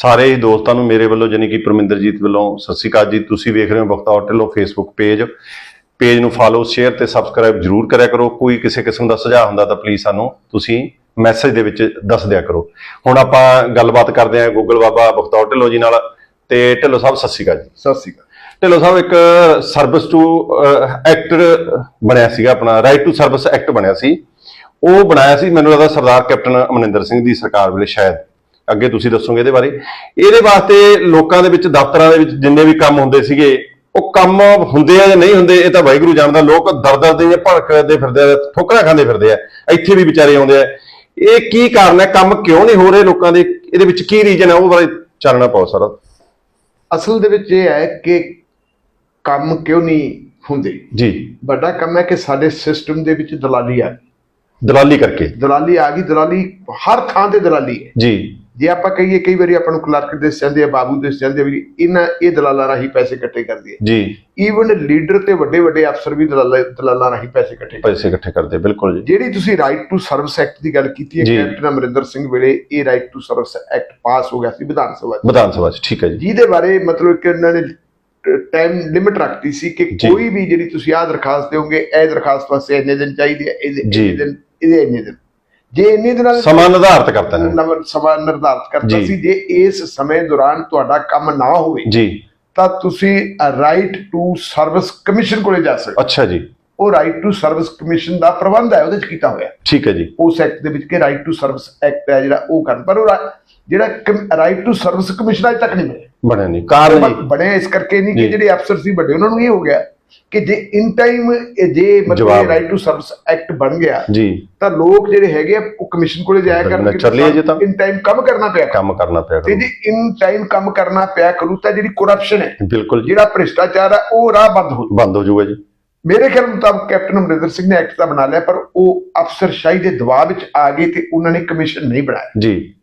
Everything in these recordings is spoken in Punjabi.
ਸਾਰੇ ਹੀ ਦੋਸਤਾਂ ਨੂੰ ਮੇਰੇ ਵੱਲੋਂ ਜਾਨੀ ਕਿ ਪਰਮਿੰਦਰਜੀਤ ਵੱਲੋਂ ਸਤਿ ਸ਼੍ਰੀ ਅਕਾਲ ਜੀ। ਤੁਸੀਂ ਵੇਖ ਰਹੇ ਹੋ Bakhtaur Dhillon Facebook page page ਨੂੰ ਫਾਲੋ ਸ਼ੇਅਰ ਤੇ ਸਬਸਕ੍ਰਾਈਬ ਜਰੂਰ ਕਰਿਆ ਕਰੋ। ਕੋਈ ਕਿਸੇ ਕਿਸਮ ਦਾ ਸੁਝਾਅ ਹੁੰਦਾ ਤਾਂ ਪਲੀਜ਼ ਸਾਨੂੰ ਤੁਸੀਂ ਮੈਸੇਜ ਦੇ ਵਿੱਚ ਦੱਸ ਦਿਆ ਕਰੋ। ਹੁਣ ਆਪਾਂ ਗੱਲਬਾਤ ਕਰਦੇ ਹਾਂ ਗੂਗਲ ਬਾਬਾ ਬਖਤੌਰ ਢਿੱਲੋਂ ਜੀ ਨਾਲ। ਤੇ ਢਿੱਲੋਂ ਸਾਹਿਬ ਸਤਿ ਸ਼੍ਰੀ ਅਕਾਲ ਜੀ। ਸਤਿ ਸ਼੍ਰੀ ਅਕਾਲ। ਢਿੱਲੋਂ ਸਾਹਿਬ ਇੱਕ ਸਰਵਿਸ ਟੂ ਐਕਟ ਬਣਿਆ ਸੀਗਾ ਆਪਣਾ। ਰਾਈਟ ਟੂ ਸਰਵਿਸ ਐਕਟ ਬਣਿਆ ਸੀ। ਉਹ ਬਣਾਇਆ ਸੀ ਮੈਨੂੰ ਲੱਗਦਾ ਸਰਦਾਰ ਕੈਪਟਨ ਅਮਰਿੰਦਰ ਸਿੰਘ ਦੀ ਸਰਕਾਰ ਵੇਲੇ ਸ਼ਾਇਦ। ਅੱਗੇ ਤੁਸੀਂ ਦੱਸੋਗੇ ਇਹਦੇ ਬਾਰੇ। ਇਹਦੇ ਵਾਸਤੇ ਲੋਕਾਂ ਦੇ ਵਿੱਚ ਦਫ਼ਤਰਾਂ ਦੇ ਵਿੱਚ ਜਿੰਨੇ ਵੀ ਕੰਮ ਹੁੰਦੇ ਸੀਗੇ ਉਹ ਕੰਮ ਹੁੰਦੇ ਆ ਜਾਂ ਨਹੀਂ ਹੁੰਦੇ ਇਹ ਤਾਂ ਵਾਹਿਗੁਰੂ ਜਾਣਦਾ। ਲੋਕ ਦਰ-ਦਰ ਦੇ ਭੜਕਦੇ ਫਿਰਦੇ ਆ ਠੋਕਰਾਂ ਖਾਂਦੇ ਫਿਰਦੇ ਆ ਇੱਥੇ ਵੀ ਵਿਚਾਰੇ ਆਉਂਦੇ ਆ। ਇਹ ਕੀ ਕਾਰਨ ਹੈ? ਕੰਮ ਕਿਉਂ ਨਹੀਂ ਹੋ ਰਹੇ ਲੋਕਾਂ ਦੇ? ਇਹਦੇ ਵਿੱਚ ਕੀ ਰੀਜਨ ਹੈ? ਉਹ ਬਾਰੇ ਚਾਨਣਾ ਪਾਓ ਸਾਰਾ। ਅਸਲ ਦੇ ਵਿੱਚ ਇਹ ਹੈ ਕਿ ਕੰਮ ਕਿਉਂ ਨਹੀਂ ਹੁੰਦੇ? ਜੀ। ਵੱਡਾ ਕੰਮ ਹੈ ਕਿ ਸਾਡੇ ਸਿਸਟਮ ਦੇ ਵਿੱਚ ਦਲਾਲੀ ਆ। ਦਲਾਲੀ ਕਰਕੇ। ਦਲਾਲੀ ਆ ਗਈ। ਦਲਾਲੀ ਹਰ ਥਾਂ ਤੇ ਦਲਾਲੀ ਹੈ। ਜੀ। ਜੇ ਆਪਾਂ ਕਹੀਏ ਕਈ ਵਾਰੀ ਆਪਾਂ ਨੂੰ ਕਲਰਕ ਦੇ ਜਾਂਦੇ ਆ ਬਾਬੂ ਦੇ ਜਾਂਦੇ ਆ ਵੀ ਇਹਨਾਂ ਇਹ ਦਲਾਲਾਂ ਰਾਹੀਂ ਪੈਸੇ ਇਕੱਠੇ ਕਰਦੀ ਹੈ ਜੀ। ਈਵਨ ਲੀਡਰ ਤੇ ਵੱਡੇ ਵੱਡੇ ਅਫਸਰ ਵੀ ਦਲਾਲਾਂ ਦਲਾਲਾਂ ਰਾਹੀਂ ਪੈਸੇ ਇਕੱਠੇ ਕਰਦੇ ਪੈਸੇ ਇਕੱਠੇ ਕਰਦੇ ਬਿਲਕੁਲ ਜੀ। ਜਿਹੜੀ ਤੁਸੀਂ ਰਾਈਟ ਟੂ ਸਰਵਿਸ ਐਕਟ ਦੀ ਗੱਲ ਕੀਤੀ ਹੈ। ਕੈਪਟਨ ਅਮਰਿੰਦਰ ਸਿੰਘ ਵੇਲੇ ਇਹ right to service act pass ਹੋ ਗਿਆ ਸੀ ਵਿਧਾਨ ਸਭਾ ਵਿਧਾਨ ਸਭਾ ਚ ਠੀਕ ਹੈ ਜੀ। ਜਿਹਦੇ ਬਾਰੇ ਮਤਲਬ ਕਿ ਇਹਨਾਂ ਨੇ ਟਾਈਮ ਲਿਮਿਟ ਰੱਖਤੀ ਸੀ ਕਿ। ਕੋਈ ਵੀ ਜਿਹੜੀ ਤੁਸੀਂ ਆਹ ਦਰਖਾਸਤ ਦਿਓਗੇ ਇਹ ਦਰਖਾਸਤ ਵਾਸਤੇ ਇੰਨੇ ਦਿਨ ਚਾਹੀਦੇ ਆ ਇਹਦੇ ਦਿਨ ਇਹਦੇ ਇੰਨੇ ਦਿਨ। ਜੇ ਇੰਨੇ ਦਿਨਾਂ ਦੇ ਸਮਾਂ ਨਿਰਧਾਰਤ ਕਰਤਾ ਨੇ। ਨਵ- ਸਮਾਂ ਨਿਰਧਾਰਤ ਕਰਤਾ ਜੀ। ਸੀ ਜੇ ਇਸ ਸਮੇਂ ਦੌਰਾਨ ਤੁਹਾਡਾ ਕੰਮ ਨਾ ਹੋਵੇ ਜੀ। ਤਾਂ ਤੁਸੀਂ ਰਾਈਟ ਟੂ ਸਰਵਿਸ ਕਮਿਸ਼ਨ ਕੋਲੇ ਜਾ ਸਕਦੇ ਅੱਛਾ ਜੀ। ਉਹ ਰਾਈਟ ਟੂ ਸਰਵਿਸ ਕਮਿਸ਼ਨ ਦਾ ਪ੍ਰਬੰਧ ਹੈ ਉਹਦੇ ਚ ਕੀਤਾ ਹੋਇਆ। ਠੀਕ ਹੈ ਜੀ। ਉਸ ਐਕਟ ਦੇ ਵਿੱਚ ਕਿ ਰਾਈਟ ਟੂ ਸਰਵਿਸ ਐਕਟ ਹੈ ਜਿਹੜਾ ਉਹ ਕਰਨ ਪਰ ਉਹ ਰਾ- ਜਿਹੜਾ ਰਾਈਟ ਟੂ ਸਰਵਿਸ ਕਮਿਸ਼ਨ ਅਜੇ ਤੱਕ ਨਹੀਂ ਮਿਲਿਆ ਬਣਿਆ ਨਹੀਂ। ਕਾਰਨ ਜੀ ਬਣੇ ਇਸ ਕਰਕੇ ਨਹੀਂ ਜੀ। ਕਿ ਜਿਹੜੇ ਅਫਸਰ ਸੀ ਵੱਡੇ ਉਹਨਾਂ ਨੂੰ ਇਹ ਹੋ ਗਿਆ ਕਿ ਜੇ ਇਨ ਟਾਈਮ ਜੇ ਮਤਲਬ। ਰਾਈਟ ਟੂ ਸਰਵਿਸ ਐਕਟ ਬਣ ਗਿਆ ਜੀ। ਤਾਂ ਲੋਕ ਜਿਹੜੇ ਹੈਗੇ ਆ, ਉਹ ਕਮਿਸ਼ਨ ਕੋਲੇ ਜਾਇਆ ਕਰਨਗੇ। ਚੱਲੀਏ ਜੇ ਤਾਂ। ਇਨ ਟਾਈਮ ਕੰਮ ਕਰਨਾ ਪਿਆ ਕੰਮ ਕਰਨਾ ਪਿਆ ਤੇ ਜੇ ਇਨ ਟਾਈਮ ਕੰਮ ਕਰਨਾ ਪਿਆ ਕਰੂ ਤਾਂ ਜਿਹੜੀ ਕਰਪਸ਼ਨ ਹੈ ਬਿਲਕੁਲ ਜਿਹੜਾ ਭ੍ਰਿਸ਼ਟਾਚਾਰ ਹੈ ਉਹ ਰਾਹ ਬੰਦ ਹੋ। ਬੰਦ ਹੋ ਜਾਊਗਾ ਜੀ। ਮੇਰੇ ਖਿਆਲ ਮੁਤਾਬਕ ਕੈਪਟਨ ਅਮਰਿੰਦਰ ਸਿੰਘ ਨੇ ਐਕਟ ਤਾਂ ਬਣਾ ਲਿਆ ਪਰ ਉਹ ਅਫਸਰਸ਼ਾਹੀ ਦੇ ਦਬਾਅ ਵਿੱਚ ਆ ਗਏ ਤੇ ਉਹਨਾਂ ਨੇ ਕਮਿਸ਼ਨ ਨਹੀਂ ਬਣਾਇਆ। ਜੀ।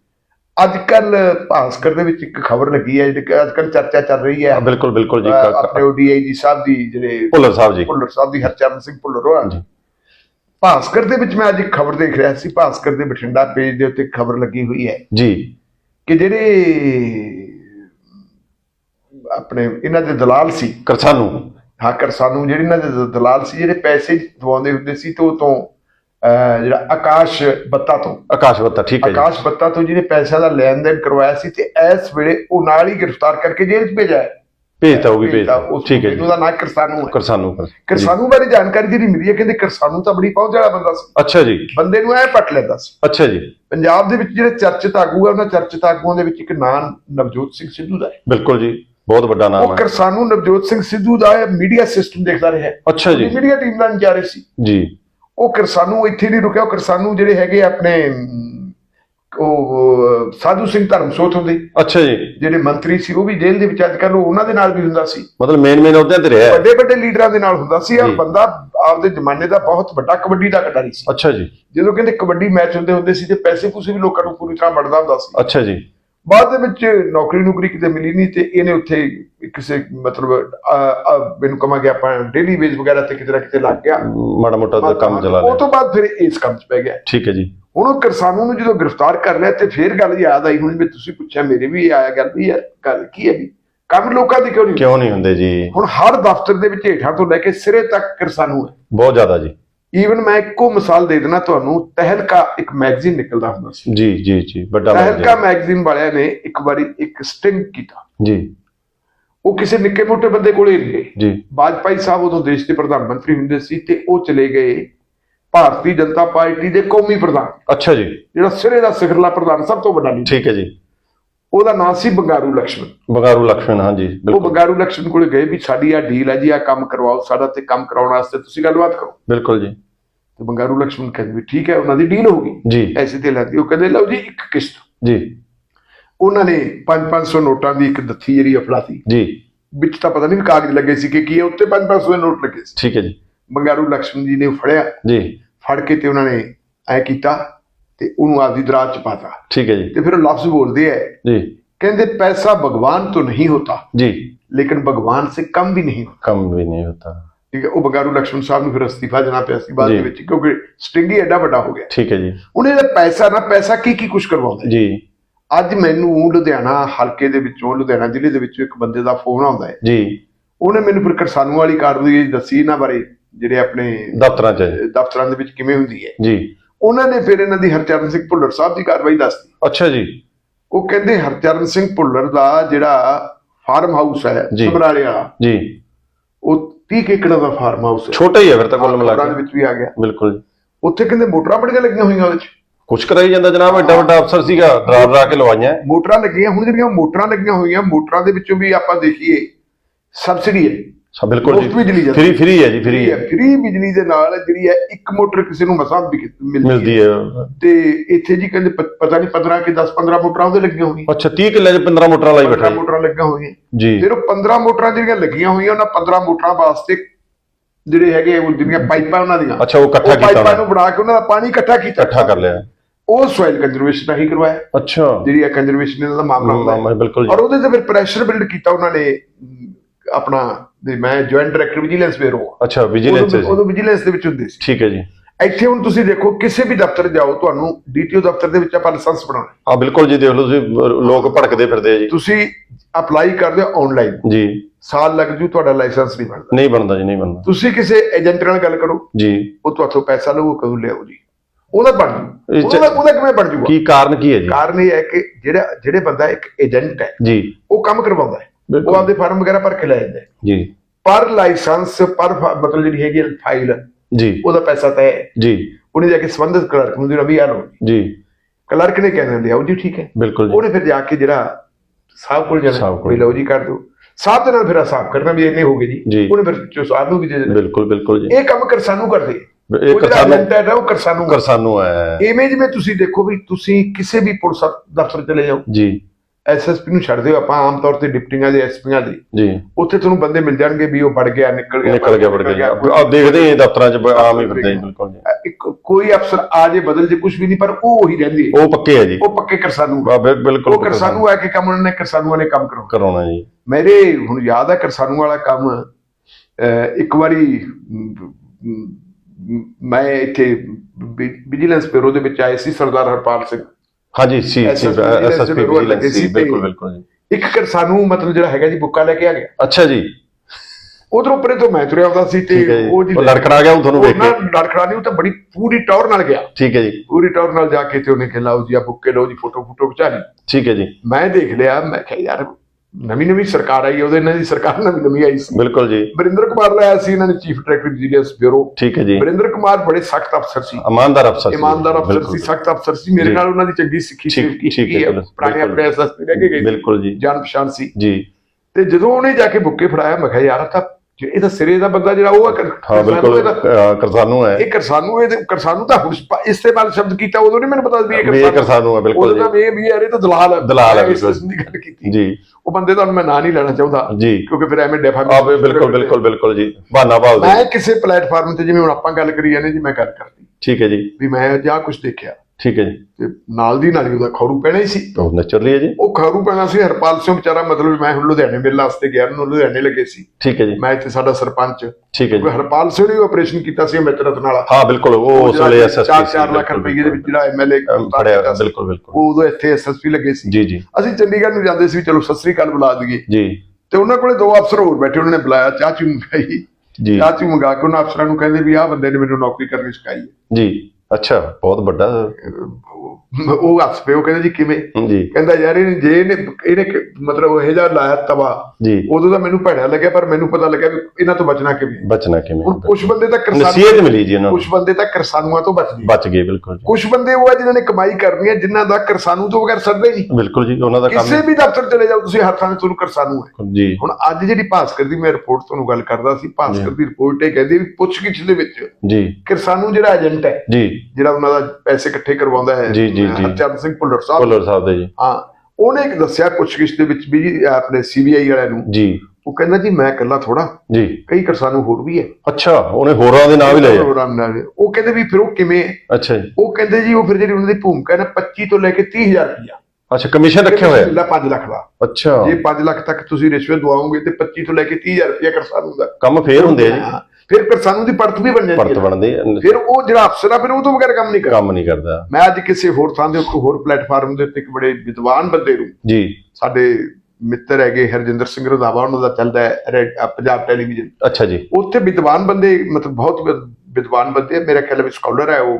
ਅੱਜ ਕੱਲ ਭਾਸਕਰ ਦੇ ਵਿੱਚ ਇੱਕ ਖਬਰ ਲੱਗੀ ਹੈ ਜਿਹੜੀ ਅੱਜ ਕੱਲ ਚਰਚਾ ਚੱਲ ਰਹੀ ਹੈ। ਹਾਂ, ਬਿਲਕੁਲ ਬਿਲਕੁਲ ਜੀ ਆਪਣੇ ਓਡੀਆਈ ਜੀ ਸਾਹਿਬ ਦੀ ਜਿਹੜੇ ਭੁੱਲਰ ਸਾਹਿਬ ਜੀ। ਭੁੱਲਰ ਸਾਹਿਬ ਦੀ ਹਰਚਰਨ ਸਿੰਘ ਭੁੱਲਰ ਹੋਣਾ। ਜੀ। ਭਾਸਕਰ ਦੇ ਵਿੱਚ ਮੈਂ ਅੱਜ ਇੱਕ ਖਬਰ ਦੇਖ ਰਿਹਾ ਸੀ ਭਾਸਕਰ ਦੇ ਬਠਿੰਡਾ ਪੇਜ ਦੇ ਉੱਤੇ ਖਬਰ ਲੱਗੀ ਹੋਈ ਹੈ। ਜੀ। ਕਿ ਜਿਹੜੇ ਆਪਣੇ ਇਹਨਾਂ ਦੇ ਦਲਾਲ ਸੀ। ਕਰਸਾਨੂੰ। ਹਾਕਰ ਸਾਨੂੰ ਜਿਹੜੇ ਇਹਨਾਂ ਦੇ ਦਲਾਲ ਸੀ ਜਿਹੜੇ ਪੈਸੇ ਦਵਾਉਂਦੇ ਹੁੰਦੇ ਸੀ ਤੇ ਉਹ ਤੋਂ ਜਿਹੜਾ ਆਕਾਸ਼ ਬੱਤਾ ਤੋਂ। ਆਕਾਸ਼ ਬੱਤਾ ਠੀਕ ਹੈ ਜੀ। ਆਕਾਸ਼ ਬੱਤਾ ਤੋਂ ਜਿਹੜੇ ਪੈਸਿਆਂ ਦਾ ਲੈਣ ਦੇਣ ਕਰਵਾਇਆ ਸੀ ਤੇ ਇਸ ਵੇਲੇ ਉਹ ਨਾਲ ਹੀ ਗ੍ਰਿਫਤਾਰ ਕਰਕੇ ਜੇਲ੍ਹ 'ਚ ਭੇਜਿਆ ਹੈ। ਭੇਜਤਾ ਉਹ ਵੀ ਭੇਜਤਾ, ਠੀਕ ਹੈ ਜੀ। ਉਹਦਾ ਨਾਂ ਕਿਰਸਾਨੂ ਹੈ। ਕਰਸਾਨੂੰ। ਕਿਰਸਾਨੂ ਬਾਰੇ ਜਾਣਕਾਰੀ ਜਿਹੜੀ ਮਿਲੀ ਹੈ ਕਹਿੰਦੇ ਕਿਰਸਾਨੂ ਤਾਂ ਬੜੀ ਪਹੁੰਚ ਵਾਲਾ ਬੰਦਾ ਸੀ। ਅੱਛਾ ਜੀ। ਬੰਦੇ ਨੂੰ ਐ ਪਟ ਲੈਂਦਾ ਸੀ। ਅੱਛਾ ਜੀ। ਪੰਜਾਬ ਦੇ ਵਿੱਚ ਜਿਹੜੇ ਚਰਚਿਤ ਆਗੂ ਆ ਉਹਨਾਂ ਚਰਚਿਤ ਆਗੂਆਂ ਦੇ ਵਿੱਚ ਇੱਕ ਨਾਂ ਨਵਜੋਤ ਸਿੰਘ ਸਿੱਧੂ ਦਾ ਹੈ। ਬਿਲਕੁਲ ਜੀ ਬਹੁਤ ਵੱਡਾ ਨਾਮ ਉਹ ਹੈ। ਕਿਰਸਾਨੂ ਨਵਜੋਤ ਸਿੰਘ ਸਿੱਧੂ ਦਾ ਮੀਡੀਆ ਸਿਸਟਮ ਦੇਖਦਾ ਰਿਹਾ ਅੱਛਾ ਜੀ। ਮੀਡੀਆ ਟੀਮ ਨਾਲ ਜਾ ਰਹੇ ਸੀ। ਜੀ। ਉਹ ਕਿਰਸਾਨੂ ਇੱਥੇ ਨਹੀਂ ਰੁਕਿਆ ਉਹ ਕਿਰਸਾਨੂ ਜਿਹੜੇ ਹੈਗੇ ਆਪਣੇ ਉਹ ਸਾਧੂ ਸਿੰਘ ਧਰਮਸੋਤ ਹੁੰਦੇ ਅੱਛਾ ਜੀ। ਜਿਹੜੇ ਮੰਤਰੀ ਸੀ ਉਹ ਵੀ ਜੇਲ੍ਹ ਦੇ ਵਿੱਚ ਅੱਜ ਕੱਲ ਉਹਨਾਂ ਦੇ ਨਾਲ ਵੀ ਹੁੰਦਾ ਸੀ। ਮਤਲਬ ਮੇਨ ਮੇਨ ਅਹੁਦਿਆਂ ਤੇ ਰਿਹਾ। ਵੱਡੇ ਵੱਡੇ ਲੀਡਰਾਂ ਦੇ ਨਾਲ ਹੁੰਦਾ ਸੀ। ਆ। ਬੰਦਾ ਆਪਦੇ ਜ਼ਮਾਨੇ ਦਾ ਬਹੁਤ ਵੱਡਾ ਕਬੱਡੀ ਦਾ ਖਿਡਾਰੀ ਸੀ। ਅੱਛਾ ਜੀ। ਜਦੋਂ ਕਹਿੰਦੇ ਕਬੱਡੀ ਮੈਚ ਹੁੰਦੇ ਹੁੰਦੇ ਸੀ ਤੇ ਪੈਸੇ ਪੂਸੇ ਵੀ ਲੋਕਾਂ ਨੂੰ ਪੂਰੀ ਤਰ੍ਹਾਂ ਵੰਡਦਾ ਹੁੰਦਾ ਸੀ। ਅੱਛਾ ਜੀ। ਬਾਅਦ ਦੇ ਵਿੱਚ ਨੌਕਰੀ ਨੌਕਰੀ ਕਿਤੇ ਮਿਲੀ ਨਹੀਂ ਤੇ ਇਹਨੇ ਉੱਥੇ ਕਿਸੇ ਮਤਲਬ ਮੈਨੂੰ ਕਹਾਂਗੇ ਆਪਾਂ ਡੇਲੀ ਵੇਜ ਵਗੈਰਾ ਤੇ ਕਿਤੇ ਨਾ ਕਿਤੇ ਲੱਗ ਗਿਆ। ਮਾੜਾ ਮੋਟਾ ਤਾਂ ਕੰਮ ਚਲਾ ਉਹ ਲਿਆ ਤੋਂ ਬਾਅਦ ਫਿਰ ਇਸ ਕੰਮ 'ਚ ਪੈ ਗਿਆ। ਠੀਕ ਹੈ ਜੀ। ਹੁਣ ਉਹ ਕਿਰਸਾਨੂ ਨੂੰ ਜਦੋਂ ਗ੍ਰਿਫਤਾਰ ਕਰ ਲਿਆ ਤੇ ਫਿਰ ਗੱਲ ਯਾਦ ਆਈ ਹੁਣ ਵੀ ਤੁਸੀਂ ਪੁੱਛਿਆ ਮੇਰੇ ਵੀ ਆਇਆ ਗੱਲ ਵੀ ਹੈ ਗੱਲ ਕੀ ਹੈ ਵੀ? ਕੰਮ ਲੋਕਾਂ ਦੇ ਕਿਉਂ ਨਹੀਂ ਕਿਉਂ ਨਹੀਂ ਹੁੰਦੇ ਜੀ? ਹੁਣ ਹਰ ਦਫ਼ਤਰ ਦੇ ਵਿੱਚ ਹੇਠਾਂ ਤੋਂ ਲੈ ਕੇ ਸਿਰੇ ਤੱਕ ਕਿਰਸਾਨੂ ਹੈ। ਬਹੁਤ ਜ਼ਿਆਦਾ ਜੀ। ਈਵਨ ਮੈਂ ਇੱਕੋ ਮਿਸਾਲ ਦੇ ਦੇਣਾ ਤੁਹਾਨੂੰ ਤਹਿਲਕਾ ਇੱਕ ਮੈਗਜ਼ੀਨ ਨਿਕਲਦਾ ਹੁੰਦਾ ਸੀ। ਜੀ ਜੀ ਜੀ ਵੱਡਾ ਤਹਿਲਕਾ। ਮੈਗਜ਼ੀਨ ਵਾਲਿਆਂ ਨੇ ਇੱਕ ਵਾਰੀ ਇੱਕ ਸਟਿੰਗ ਕੀਤਾ। ਜੀ। ਉਹ ਕਿਸੇ ਨਿੱਕੇ ਮੋਟੇ ਬੰਦੇ ਕੋਲੇ ਨਹੀਂ ਗਏ ਜੀ। ਵਾਜਪਾਈ ਸਾਹਿਬ ਉਦੋਂ ਦੇਸ਼ ਦੇ ਪ੍ਰਧਾਨ ਮੰਤਰੀ ਹੁੰਦੇ ਸੀ ਤੇ ਉਹ ਚਲੇ ਗਏ। ਭਾਰਤੀ ਜਨਤਾ ਪਾਰਟੀ ਦੇ ਕੌਮੀ ਪ੍ਰਧਾਨ। ਅੱਛਾ ਜੀ। ਜਿਹੜਾ ਸਿਰੇ ਦਾ ਸਿਖਰਲਾ ਪ੍ਰਧਾਨ ਸਭ ਤੋਂ ਵੱਡਾ ਲੀਡਰ। ਠੀਕ ਹੈ ਜੀ। ਉਹਦਾ ਨਾਂ ਸੀ ਬੰਗਾਰੂ ਲక్ష్ਮਣ ਬਗਾਰੂ ਲਕਸ਼ਮਣ ਹਾਂਜੀ ਉਹ ਬੰਗਾਰੂ ਲక్ష్ਮਣ ਕੋਲੇ ਗਏ ਵੀ ਸਾਡੀ ਆ ਡੀਲ ਹੈ ਜੀ ਆ ਕੰਮ ਕਰਵਾਓ ਸਾਡਾ ਤੇ ਕੰਮ ਕਰਾਉਣ ਵਾਸਤੇ ਤੁਸੀਂ ਗੱਲਬਾਤ ਕਰੋ। ਬਿਲਕੁਲ ਜੀ। ਤੇ ਬੰਗਾਰੂ ਲక్ష్ਮਣ ਕਹਿੰਦੇ ਠੀਕ ਹੈ ਉਹਨਾਂ ਦੀ ਡੀਲ ਹੋ ਗਈ। ਜੀ। ਐਸੀ ਤੇ ਲੈਂਦੀ ਉਹ ਕਹਿੰਦੇ ਲਓ ਜੀ ਇੱਕ ਕਿਸ਼ਤ। ਜੀ। ਉਹਨਾਂ ਨੇ 5-500 ਨੋਟਾਂ ਦੀ ਇੱਕ ਦੱਥੀ ਜਿਹੜੀ ਅਫਲਾਤੀ ਜੀ। ਵਿੱਚ ਤਾਂ ਪਤਾ ਨਹੀਂ ਵੀ ਕਾਗਜ਼ ਲੱਗੇ ਸੀ ਕਿ ਕੀ ਹੈ ਉੱਤੇ 5-500 ਦੇ ਨੋਟ ਲੱਗੇ ਸੀ। ਠੀਕ ਹੈ ਜੀ। ਬੰਗਾਰੂ ਲਕਸ਼ਮਣ ਜੀ ਨੇ ਫੜਿਆ। ਜੀ। ਫੜ ਕੇ ਤੇ ਉਹਨਾਂ ਨੇ ਐ ਕੀਤਾ ਤੇ ਉਹਨੂੰ ਆਪਦੀ ਦਰਾਜ ਚ ਪਾਤਾ। ਠੀਕ ਹੈ ਜੀ। ਤੇ ਫਿਰ ਲਫ਼ਜ਼ ਬੋਲਦੇ ਹੈ ਜੀ। ਕਹਿੰਦੇ ਪੈਸਾ ਭਗਵਾਨ ਤੋਂ ਨਹੀਂ ਹੁੰਦਾ ਜੀ। ਲੇਕਿਨ ਭਗਵਾਨ ਸੇ ਕਮ ਵੀ ਨਹੀਂ ਕਮ ਵੀ ਨਹੀਂ ਹੁੰਦਾ ਠੀਕ ਹੈ ਉਹ ਬਗਾਰੂ ਲక్ష్మణ ਸਾਹਿਬ ਨੂੰ ਫਿਰ ਅਸਤੀਫਾ ਦੇਣਾ ਪਿਆ ਸੀ ਬਾਅਦ ਵਿੱਚ ਕਿਉਂਕਿ ਸਟਿੰਗ ਹੀ ਐਡਾ ਵੱਡਾ ਹੋ ਗਿਆ। ਠੀਕ ਹੈ ਜੀ। ਉਹਨੇ ਦਾ ਪੈਸਾ ਨਾ ਪੈਸਾ ਕੀ ਕੀ ਕੁਛ ਕਰਵਾਉਂਦਾ ਜੀ। ਅੱਜ ਮੈਨੂੰ ਲੁਧਿਆਣਾ ਹਲਕੇ ਦੇ ਵਿੱਚੋਂ ਲੁਧਿਆਣਾ ਜ਼ਿਲ੍ਹੇ ਦੇ ਵਿੱਚੋਂ ਇੱਕ ਬੰਦੇ ਦਾ ਫੋਨ ਆਉਂਦਾ ਹੈ। ਜੀ। ਉਹਨੇ ਮੈਨੂੰ ਫਿਰ ਕਿਸਾਨੂ ਵਾਲੀ ਕਾਰਵਾਈ ਦੱਸੀ ਇਹਨਾਂ ਬਾਰੇ ਜਿਹੜੇ ਆਪਣੇ ਦਫ਼ਤਰਾਂ 'ਚ ਦਫ਼ਤਰਾਂ ਦੇ ਵਿੱਚ ਕਿਵੇਂ ਹੁੰਦੀ ਹੈ। ਜੀ। ਉਹਨਾਂ ਨੇ ਫਿਰ ਇਹਨਾਂ ਦੀ ਹਰਚਰਨ ਸਿੰਘ ਭੁੱਲਰ ਸਾਹਿਬ ਦੀ ਕਾਰਵਾਈ ਦੱਸੀ ਅੱਛਾ ਜੀ। ਉਹ ਕਹਿੰਦੇ ਹਰਚਰਨ ਸਿੰਘ ਭੁੱਲਰ ਦਾ ਜਿਹੜਾ ਫਾਰਮ ਹਾਊਸ ਹੈ। ਸਮਰਾਲੇ ਵਾਲਾ। ਜੀ। ਉਹ 30 ਏਕੜ ਦਾ ਫਾਰਮ ਹਾਊਸ ਹੈ। ਛੋਟਾ ਹੀ ਹੈ ਫਿਰ ਤਾਂ ਕੁੱਲ ਮਿਲਾ ਦੇ ਕੇ ਵਿੱਚ ਵੀ ਆ ਗਿਆ। ਬਿਲਕੁਲ ਜੀ। ਉੱਥੇ ਕਹਿੰਦੇ ਮੋਟਰਾਂ ਬੜੀਆਂ ਲੱਗੀਆਂ ਹੋਈਆਂ ਉਹਦੇ ਚ। ਕੁਛ ਕਰਾਈ ਜਾਂਦਾ ਜਨਾਬ ਐਡਾ ਵੱਡਾ ਅਫਸਰ ਸੀਗਾ ਡਰਾ ਡਰਾ ਕੇ ਲਵਾਈਆਂ। ਮੋਟਰਾਂ ਲੱਗੀਆਂ ਹੁਣ ਜਿਹੜੀਆਂ ਮੋਟਰਾਂ ਲੱਗੀਆਂ ਹੋਈਆਂ ਮੋਟਰਾਂ ਦੇ ਵਿੱਚੋਂ ਵੀ ਆਪਾਂ ਦੇਖੀਏ ਸਬਸਿਡੀ ਹੈ। ਸਭ ਬਿਲਕੁਲ ਮੁਫ਼ਤ ਬਿਜਲੀ ਜੀ ਜਾਂਦੀ। ਫ੍ਰੀ ਫ੍ਰੀ ਹੈ ਜੀ ਫ੍ਰੀ ਹੈ ਫ੍ਰੀ ਬਿਜਲੀ ਦੇ ਨਾਲ ਜਿਹੜੀ ਹੈ ਇੱਕ ਮੋਟਰ ਕਿਸੇ ਨੂੰ ਮਸਾਂ ਵੀ ਮਿਲਦੀ ਮਿਲਦੀ ਹੈ। ਹੈ। ਤੇ ਇੱਥੇ ਜੀ ਕਹਿੰਦੇ ਪ- ਪਤਾ ਨਹੀਂ 15 ਕਿ 10 15 ਮੋਟਰਾਂ ਉਹਦੇ ਲੱਗੀਆਂ ਹੋਈਆਂ। ਅੱਛਾ 30 ਕਿੱਲੇ 'ਚ 15 ਮੋਟਰਾਂ ਲਾਈ ਬੈਠਾ 15 ਜੀ ਮੋਟਰਾਂ ਲੱਗੀਆਂ ਹੋਈਆਂ। ਜੀ। ਫਿਰ ਉਹ 15 ਮੋਟਰਾਂ ਜਿਹੜੀਆਂ ਲੱਗੀਆਂ ਹੋਈਆਂ ਉਹਨਾਂ 15 ਮੋਟਰਾਂ ਵਾਸਤੇ ਜਿਹੜੇ ਹੈਗੇ ਉਹ ਜਿਹੜੀਆਂ ਪਾਈਪਾਂ ਉਹਨਾਂ ਦੀਆਂ। ਅੱਛਾ ਉਹ ਇਕੱਠਾ ਉਹ ਕੀਤਾ ਪਾਈਪਾਂ ਨੂੰ ਬਣਾ ਕੇ ਉਹਨਾਂ ਦਾ ਪਾਣੀ ਇਕੱਠਾ ਕੀਤਾ। ਇਕੱਠਾ ਕਰ ਲਿਆ। ਉਹ ਸੋਇਲ ਕੰਜ਼ਰਵੇਸ਼ਨ ਰਾਹੀਂ ਕਰਵਾਇਆ। ਅੱਛਾ। ਜਿਹੜੀ ਹੈ ਕੰਜ਼ਰਵੇਸ਼ਨ ਦਾ ਮਾਮਲਾ ਹੁੰਦਾ ਹੈ। ਬਿਲਕੁਲ ਔਰ ਜੀ ਉਹਦੇ ਤੇ ਫਿਰ ਪ੍ਰੈਸ਼ਰ ਬਿਲਡ ਕੀਤਾ ਉਹਨਾਂ ਨੇ ਅਮ, ਆਪਣਾ ਵੀ ਮੈਂ ਜੁਆਇੰਟ ਡਾਇਰੈਕਟਰ ਵਿਜੀਲੈਂਸ ਬਿਊਰੋ ਅੱਛਾ ਵਿਜੀਲੈਂਸ ਉਦੋਂ ਉਦੋਂ ਵਿਜੀਲੈਂਸ ਦੇ ਵਿੱਚ ਹੁੰਦੇ ਸੀ। ਠੀਕ ਹੈ ਜੀ। ਇੱਥੇ ਹੁਣ ਤੁਸੀਂ ਦੇਖੋ ਕਿਸੇ ਵੀ ਦਫ਼ਤਰ ਜਾਓ ਤੁਹਾਨੂੰ ਡੀਟੀਓ ਦਫ਼ਤਰ ਦੇ ਵਿੱਚ ਆਪਾਂ ਲਾਇਸੈਂਸ ਬਣਾਉਣਾ ਹੈ। ਆ ਬਿਲਕੁਲ ਜੀ ਦੇਖ ਲਓ ਤੁਸੀਂ ਲੋਕ ਭੜਕਦੇ ਫਿਰਦੇ ਆ ਜੀ। ਤੁਸੀਂ ਅਪਲਾਈ ਕਰਦੇ ਹੋ ਆਨਲਾਈਨ ਜੀ। ਸਾਲ ਲੱਗ ਜੂ ਤੁਹਾਡਾ ਲਾਇਸੈਂਸ ਨਹੀਂ ਬਣਦਾ। ਨਹੀਂ ਬਣਦਾ ਜੀ ਨਹੀਂ ਬਣਦਾ। ਤੁਸੀਂ ਕਿਸੇ ਏਜੰਟ ਨਾਲ ਗੱਲ ਕਰੋ। ਜੀ। ਉਹ ਤੁਹਾਥੋਂ ਪੈਸਾ ਲਊ ਉਹ ਕਹੂ ਲਿਆਓ ਜੀ। ਉਹਦਾ ਬਣ ਜੂ। ਇਹ ਚ- ਉਹਦਾ ਉਹਦਾ ਕਿਵੇਂ ਬਣ ਜੂਗਾ? ਕੀ ਕਾਰਨ ਕੀ ਹੈ ਜੀ? ਕਾਰਨ ਇਹ ਹੈ ਕਿ ਜਿਹੜਾ ਜਿਹੜੇ ਬੰਦਾ ਇੱਕ ਏਜੰਟ ਹੈ ਜੀ। ਉਹ ਕੰਮ ਕਰਵਾਉਂਦਾ ਹੈ। ਉਹ ਆਪਦੇ ਫਾਰਮ ਵਗੈਰਾ ਭਰ ਕੇ ਲੈ ਜਾਂਦਾ। ਜੀ। ਪਰ ਲਾਇਸੈਂਸ ਪਰ ਮਤਲਬ ਜਿਹੜੀ ਹੈਗੀ ਫਾਈਲ ਜੀ। ਉਹਦਾ ਪੈਸਾ ਹੈ। ਜੀ। ਉਹਨੇ ਜਾ ਕੇ ਸੰਬੰਧਿਤ ਕਲਰਕ ਨੂੰ ਜਿਹੜਾ ਵੀ ਆ ਲਓ ਜੀ। ਕਲਰਕ ਨੇ ਕਹਿੰਦੇ ਹੁੰਦੇ ਆਓ ਜੀ ਠੀਕ ਹੈ। ਬਿਲਕੁਲ ਉਹਨੇ ਫਿਰ ਜਾ ਕੇ ਜਿਹੜਾ ਸਾਹਿਬ ਕੋਲ ਜਾਣਾ। ਵੀ ਲਓ ਜੀ ਕਰ ਦਿਓ। ਸਾਹਿਬ ਦੇ ਨਾਲ ਫਿਰ ਹਿਸਾਬ ਕਰਨਾ ਵੀ ਇੰਨੇ ਹੋ ਗਏ ਜੀ। ਉਹਨੇ ਫਿਰ ਜੋ ਸਾਹਿਬ ਨੂੰ ਵੀ ਦੇ ਬਿਲਕਲ ਬਿਲਕੁਲ ਜੀ। ਇਹ ਕੰਮ ਕਰਸਾਨੂੰ ਕਰਦੇ ਇਹ ਉਹ ਜਿਹੜਾ ਕਿਸਾਨੂੰ ਏਜੰਟ ਹੈ ਨਾ, ਉਹ ਕਰਸਾਨੂੰ ਕਿਸਾਨੂੰ ਹੈ। ਇਵੇਂ ਜਿਵੇਂ ਤੁਸੀਂ ਦੇਖੋ ਵੀ ਤੁਸੀਂ ਕਿਸੇ ਵੀ ਪੁਲਿਸ ਦਫ਼ਤਰ ਚਲੇ ਜਾਓ। ਜੀ। ਐਸਐਸਪੀ ਨੂੰ ਛੱਡ ਦਿਓ ਆਪਾਂ ਆਮ ਤੌਰ ਤੇ ਡਿਪਟੀਆਂ ਦੇ ਐਸਪੀਆਂ ਦੇ। ਜੀ। ਉੱਥੇ ਤੁਹਾਨੂੰ ਬੰਦੇ ਮਿਲ ਜਾਣਗੇ ਵੀ ਉਹ ਵੜ ਗਿਆ ਨਿਕਲ ਗਿਆ ਨਿਕਲ ਗਿਆ ਵੜ ਗਿਆ। ਆ ਦੇਖਦੇ ਹੀ ਦਫ਼ਤਰਾਂ 'ਚ ਆਮ ਹੀ ਜੀ ਬਿਲਕੁਲ ਜੀ। ਇੱਕ ਕੋਈ ਅਫਸਰ ਆ ਜੇ ਬਦਲ ਜੇ ਕੁਝ ਵੀ ਨਹੀਂ ਪਰ ਉਹ ਉਹੀ ਰਹਿੰਦੀ ਉਹ ਪੱਕੇ ਹੈ ਜੀ। ਉਹ ਪੱਕੇ ਕਰਸਾਨੂੰ ਆ, ਬਿਲ- ਬਿਲਕੁਲ ਉਹ ਕਰਸਾਨੂੰ ਆ ਕੇ ਕੰਮ ਉਹਨਾਂ ਨੇ ਕਰਸਾਨੂਆਂ ਨੇ ਕੰਮ ਕਰਾਉਣਾ। ਕਰਾਉਣਾ ਜੀ। ਮੇਰੇ ਹੁਣ ਯਾਦ ਹੈ ਕਰਸਾਨੂੰ ਵਾਲਾ ਕੰਮ ਇੱਕ ਵਾਰੀ ਮੈਂ ਇੱਥੇ ਵਿਜੀਲੈਂਸ ਬਿਊਰੋ ਦੇ ਵਿੱਚ ਆਏ ਸੀ ਸਰਦਾਰ ਹਰਪਾਲ ਸਿੰਘ। ਹਾਂਜੀ ਸੀ ਸੀ ਐਸਐਸਪੀ ਵਿਜੀਲੈਂਸ ਸੀ ਬਿਲਕੁਲ ਬਿਲਕੁਲ ਜੀ। ਇੱਕ ਕਰਸਾਨੂੰ ਮਤਲਬ ਜਿਹੜਾ ਹੈਗਾ ਜੀ ਬੁੱਕਾ ਲੈ ਕੇ ਆ ਗਿਆ। ਅੱਛਾ ਜੀ। ਉਧਰੋਂ ਪਰੇ ਤੋਂ ਮੈਂ ਤੁਰਿਆ ਆਉਂਦਾ ਸੀ ਤੇ ਉਹ ਜੀ ਲੜਖੜਾ ਗਿਆ ਉਹ ਤੁਹਾਨੂੰ ਵੇਖ ਕੇ। ਉਹਨਾਂ ਲੜਖੜਾ ਨਹੀਂ ਉਹ ਤਾਂ ਬੜੀ ਪੂਰੀ ਟੌਰ ਨਾਲ ਗਿਆ। ਠੀਕ ਹੈ ਜੀ। ਪੂਰੀ ਟੌਰ ਨਾਲ ਜਾ ਕੇ ਤੇ ਉਹਨੇ ਕਿਹਾ ਲਓ ਜੀ ਆ ਬੁੱਕੇ ਲਓ ਜੀ ਫੋਟੋ ਫੋਟੋ ਖਿਚਾ ਲਈ। ਠੀਕ ਹੈ ਜੀ। ਮੈਂ ਦੇਖ ਲਿਆ ਮੈਂ ਕਿਹਾ ਯਾਰ ਨਵੀਂ ਨਵੀਂ ਸਰਕਾਰ ਆਈ ਉਹਦੇ ਨਾਲ ਦੀ ਸਰਕਾਰ ਨਵੀਂ ਨਵੀਂ ਆਈ ਸੀ। ਬਿਲਕੁਲ ਜੀ। ਵਰਿੰਦਰ ਕੁਮਾਰ ਲਾਇਆ ਸੀ ਇਹਨਾਂ ਨੇ ਚੀਫ ਡਾਇਰੈਕਟਰ ਵਿਜੀਲੈਂਸ ਬਿਊਰੋ ਠੀਕ ਹੈ ਜੀ। ਵਰਿੰਦਰ ਕੁਮਾਰ ਬੜੇ ਸਖਤ ਅਫਸਰ ਸੀ। ਇਮਾਨਦਾਰ ਅਫਸਰ ਸੀ। ਇਮਾਨਦਾਰ ਅਫਸਰ। ਸੀ ਸਖਤ ਅਫਸਰ ਸੀ। ਮੇਰੇ। ਨਾਲ ਉਹਨਾਂ ਦੀ ਚੰਗੀ ਸਿੱਖੀ ਠੀਕ- ਸਿੱਖੀ ਠੀਕ ਹੈ। ਪੁਰਾਣੇ ਆਪਣੇ ਐਸਐਸਪੀ ਰਹਿ ਗਏ ਸੀ। ਬਿਲਕੁਲ ਜੀ। ਜਾਣ ਪਛਾਣ ਸੀ। ਜੀ। ਤੇ ਜਦੋਂ ਉਹਨੇ ਜਾ ਕੇ ਬੁੱਕੇ ਫੜਾਇਆ ਮੈਂ ਕਿਹਾ ਯਾਰ ਤਾਂ ਇਹ ਤਾਂ ਸਿਰੇ ਦਾ ਬੰਦਾ ਜਿਹੜਾ ਉਹ ਹੈ ਕਰ- ਹਾਂ ਕਰਸਾਨੂੰ ਬਿਲਕੁਲ ਹੈ। ਇਹ ਕਰਸਾਨੂੰ ਇਹ ਕਰਸਾਨੂੰ ਤਾਂ ਹੁਣ ਇਸਤੇਮਾਲ ਸ਼ਬਦ ਕੀਤਾ ਉਦੋਂ ਨਹੀਂ ਮੈਨੂੰ ਪਤਾ ਵੀ ਇਹ ਵੀ ਕਰਸਾਨੂੰ ਹੈ। ਬਿਲਕੁਲ ਜੀ। ਇਹ ਵੀ ਯਾਰ ਇਹ ਤਾਂ ਦਲਾਲ ਹੈ। ਦਲਾਲ ਹੈ ਇਸ ਦੀ ਗੱਲ ਕੀਤੀ। ਜੀ। ਉਹ ਬੰਦੇ ਦਾ ਮੈਂ ਨਾਂ ਨਹੀਂ ਲੈਣਾ ਚਾਹੁੰਦਾ ਜੀ। ਕਿਉਂਕਿ ਫਿਰ ਐਵੇਂ ਡੈਫਾ ਆ ਵੀ ਬਿਲਕੁਲ ਬਿਲਕੁਲ ਬਿਲਕੁਲ ਜੀ। ਬਹਾਨਾ ਭਾਲਦੇ ਮੈਂ ਕਿਸੇ ਪਲੇਟਫਾਰਮ ਤੇ ਜਿਵੇਂ ਹੁਣ ਆਪਾਂ ਗੱਲ ਕਰੀ ਜਾਂਦੇ ਜੀ ਮੈਂ ਗੱਲ ਕਰਦੀ। ਠੀਕ ਹੈ ਜੀ। ਵੀ ਮੈਂ ਜਾਂ ਕੁਝ ਦੇਖਿਆ। ਠੀਕ ਹੈ ਜੀ। ਤੇ ਨਾਲ ਦੀ ਨਾਲ ਹੀ ਉਹਦਾ ਖੌਰੂ ਪੈਣਾ ਹੀ ਸੀ। ਉਹ ਨਚਰਲੀ ਹੈ ਜੀ। ਉਹ ਖੌਰੂ ਪੈਣਾ ਸੀ ਹਰਪਾਲ ਸਿੰਘ ਵਿਚਾਰਾ ਮਤਲਬ ਮੈਂ ਹੁਣ ਲੁਧਿਆਣੇ ਮੇਲੇ ਵਾਸਤੇ ਗਿਆ ਉਹਨੂੰ ਲੁਧਿਆਣੇ ਲੱਗੇ ਸੀ। ਠੀਕ ਹੈ ਜੀ। ਮੈਂ ਇੱਥੇ ਸਾਡਾ ਸਰਪੰਚ। ਠੀਕ ਹੈ ਜੀ। ਹਰਪਾਲ ਸਿੰਘ ਨੇ ਆਪਰੇਸ਼ਨ ਕੀਤਾ ਸੀ ਅਮਿਤ ਰਤਨ ਵਾਲਾ ਹਾਂ ਬਿਲਕੁਲ ਉਹ ਉਸ ਵੇਲੇ ਐਸਐਸਪੀ 4 ਲੱਖ ਰੁਪਏ ਦੇ ਵਿੱਚ ਜਿਹੜਾ ਐਮਐਲਏ ਫੜਿਆ ਬਿਲਕੁਲ ਬਿਲਕੁਲ। ਉਹ ਉਦੋਂ ਇੱਥੇ ਐਸਐਸਪੀ ਲੱਗੇ ਸੀ। ਜੀ ਜੀ। ਅਸੀਂ ਚੰਡੀਗੜ੍ਹ ਨੂੰ ਜਾਂਦੇ ਸੀ ਚਲੋ ਸਤਿ ਸ੍ਰੀ ਅਕਾਲ ਬੁਲਾ ਦਈਏ। ਜੀ। ਤੇ ਉਹਨਾਂ ਕੋਲੇ ਦੋ ਅਫਸਰ ਹੋਰ ਬੈਠੇ ਉਹਨਾਂ ਨੇ ਬੁਲਾਇਆ ਚਾਹ ਚੂ ਮੰਗਾਈ। ਜੀ। ਚਾਹ ਚੂ ਮੰਗਾ ਕੇ ਉਹਨਾਂ ਅਫਸਰਾਂ ਨੂੰ ਕਹਿੰਦੇ ਵੀ ਆਹ ਬੰਦੇ ਨੇ ਮੈਨੂੰ ਨੌਕਰੀ ਕਰਨੀ ਸਿਖਾਈ ਹੈ। ਜੀ। ਅੱਛਾ ਬਹੁਤ ਵੱਡਾ। ਉਹ- ਹੱਸ ਉਹ ਕਹਿੰਦੇ ਜੀ ਕਿਵੇਂ? ਜੀ ਕਹਿੰਦਾ ਯਾਰ ਇਹਨੇ ਜੇ ਇਹਨੇ ਇਹਨੇ ਕਿ- ਮਤਲਬ ਉਹ ਜਿਹਾ ਲਾਇਆ ਤਵਾ ਜੀ। ਉਦੋਂ ਤਾਂ ਮੈਨੂੰ ਭੈੜਾ ਲੱਗਿਆ ਪਰ ਮੈਨੂੰ ਪਤਾ ਲੱਗਿਆ ਵੀ ਇਹਨਾਂ ਤੋਂ ਬਚਣਾ ਕਿਵੇਂ ਬਚਣਾ ਕਿਵੇਂ ਹੁਣ ਕੁਝ ਬੰਦੇ ਤਾਂ ਨਸੀਹਤ ਮਿਲੀ ਜੀ ਉਹਨਾਂ ਨੂੰ। ਕੁਝ ਬੰਦੇ ਤਾਂ ਕਿਰਸਾਨੂਆਂ ਤੋਂ ਬਚਦੇ ਬਚ ਗਏ ਬਿਲਕੁਲ ਜੀ। ਕੁਝ ਬੰਦੇ ਉਹ ਆ ਜਿਨ੍ਹਾਂ ਨੇ ਕਮਾਈ ਕਰਨੀ ਹੈ ਜਿਨ੍ਹਾਂ ਦਾ ਕਿਰਸਾਨੂ ਤੋਂ ਬਗੈਰ ਸਰਦਾ ਹੀ ਨਹੀਂ। ਬਿਲਕੁਲ ਜੀ ਉਹਨਾਂ ਦਾ ਕਿਸੇ ਕੰਮ ਵੀ ਦਫ਼ਤਰ ਚਲੇ ਜਾਓ ਤੁਸੀਂ ਹਰ ਥਾਂ ਤੇ ਤੁਹਾਨੂੰ ਕਿਰਸਾਨੂ ਹੈ। ਜੀ। ਹੁਣ ਅੱਜ ਜਿਹੜੀ ਭਾਸਕਰ ਦੀ ਮੈਂ ਰਿਪੋਰਟ ਤੁਹਾਨੂੰ ਗੱਲ ਕਰਦਾ ਸੀ ਭਾਸਕਰ ਦੀ ਰਿਪੋਰਟ ਇਹ ਕਹਿੰਦੀ ਵੀ ਪੁੱਛਗਿੱਛ ਦੇ ਵਿੱਚ ਜੀ। ਕਿਰਸਾਨੂ ਜਿਹੜਾ ਏਜੰਟ ਹੈ ਜੀ। ਜਿਹੜਾ ਉਹਨਾਂ ਦਾ ਪੈਸੇ ਇਕੱਠੇ ਕਰਵਾਉਂਦਾ ਹੈ ਜੀ, ਜੀ, ਜੀ। ਹਰਚਰਨ ਸਿੰਘ ਭੁੱਲਰ ਸਾਹਿਬ। ਭੁੱਲਰ ਸਾਹਿਬ ਦੇ ਜੀ। ਹਾਂ ਉਹਨੇ ਇੱਕ ਦੱਸਿਆ ਪੁੱਛਗਿੱਛ ਦੇ ਵਿੱਚ ਵੀ ਜੀ, ਆਪਣੇ ਸੀਬੀਆਈ ਵਾਲਿਆਂ ਨੂੰ। ਜੀ। ਉਹ ਕਹਿੰਦਾ ਜੀ ਮੈਂ ਇਕੱਲਾ ਥੋੜਾ ਜੀ। ਕਈ ਕਿਰਸਾਨੂ ਹੋਰ ਵੀ ਹੈ। ਅੱਛਾ ਉਹਨੇ ਹੋਰਾਂ ਦੇ ਨਾਂ ਵੀ ਲਏ। ਹੋਰਾਂ ਨਾਲ। ਉਹ ਕਹਿੰਦੇ ਵੀ ਫਿਰ ਉਹ ਕਿਵੇਂ ਹੈ? ਅੱਛਾ ਜੀ। ਉਹ ਕਹਿੰਦੇ ਜੀ ਉਹ ਫਿਰ ਜਿਹੜੀ ਉਹਨਾਂ ਦੀ ਭੂਮਿਕਾ ਹੈ ਨਾ 25 ਤੋਂ ਲੈ ਕੇ 30000 ਰੁਪਇਆ ਅੱਛਾ ਕਮਿਸ਼ਨ ਰੱਖਿਆ ਹੋਇਆ? ਲੈ 5 ਲੱਖ ਦਾ। ਅੱਛਾ। ਜੇ 5 ਲੱਖ ਤੱਕ ਤੁਸੀਂ ਰਿਸ਼ਵਤ ਦਵਾਓਗੇ ਤੇ 25 ਤੋਂ ਲੈ ਕੇ 30000 ਰੁਪਇਆ ਕਿਰਸਾਨੂ ਦਾ। ਕੰਮ ਫੇਰ ਹੁੰਦੇ ਆ ਜੀ। ਹਾਂ। ਫਿਰ ਕਿਸਾਨੂੰ ਦੀ ਪਰਤ ਵੀ ਬਣ ਜਾਂਦੀ ਪਰਤ ਬਣਦੀ ਫਿਰ ਉਹ ਜਿਹੜਾ ਅਫਸਰ ਆ ਫਿਰ ਉਹ ਤੋਂ ਬਗੈਰ ਕੰਮ ਨਹੀਂ ਕਰਦਾ। ਕੰਮ ਨਹੀਂ ਕਰਦਾ। ਮੈਂ ਅੱਜ ਕਿਸੇ ਹੋਰ ਥਾਂ ਦੇ ਉੱਤੇ ਹੋਰ ਪਲੇਟਫਾਰਮ ਦੇ ਉੱਤੇ ਇੱਕ ਬੜੇ ਵਿਦਵਾਨ ਬੰਦੇ ਨੂੰ ਜੀ। ਸਾਡੇ ਮਿੱਤਰ ਹੈਗੇ ਹਰਜਿੰਦਰ ਸਿੰਘ ਰੰਧਾਵਾ ਉਹਨਾਂ ਦਾ ਚੱਲਦਾ ਹੈ ਪੰਜਾਬ ਟੈਲੀਵਿਜ਼ਨ। ਅੱਛਾ ਜੀ। ਉੱਥੇ ਵਿਦਵਾਨ ਬੰਦੇ ਮਤਲਬ ਬਹੁਤ ਵਿਦ- ਵਿਦਵਾਨ ਬੰਦੇ ਮੇਰਾ ਖਿਆਲ ਹੈ ਸਕਾਲਰ ਹੈ ਉਹ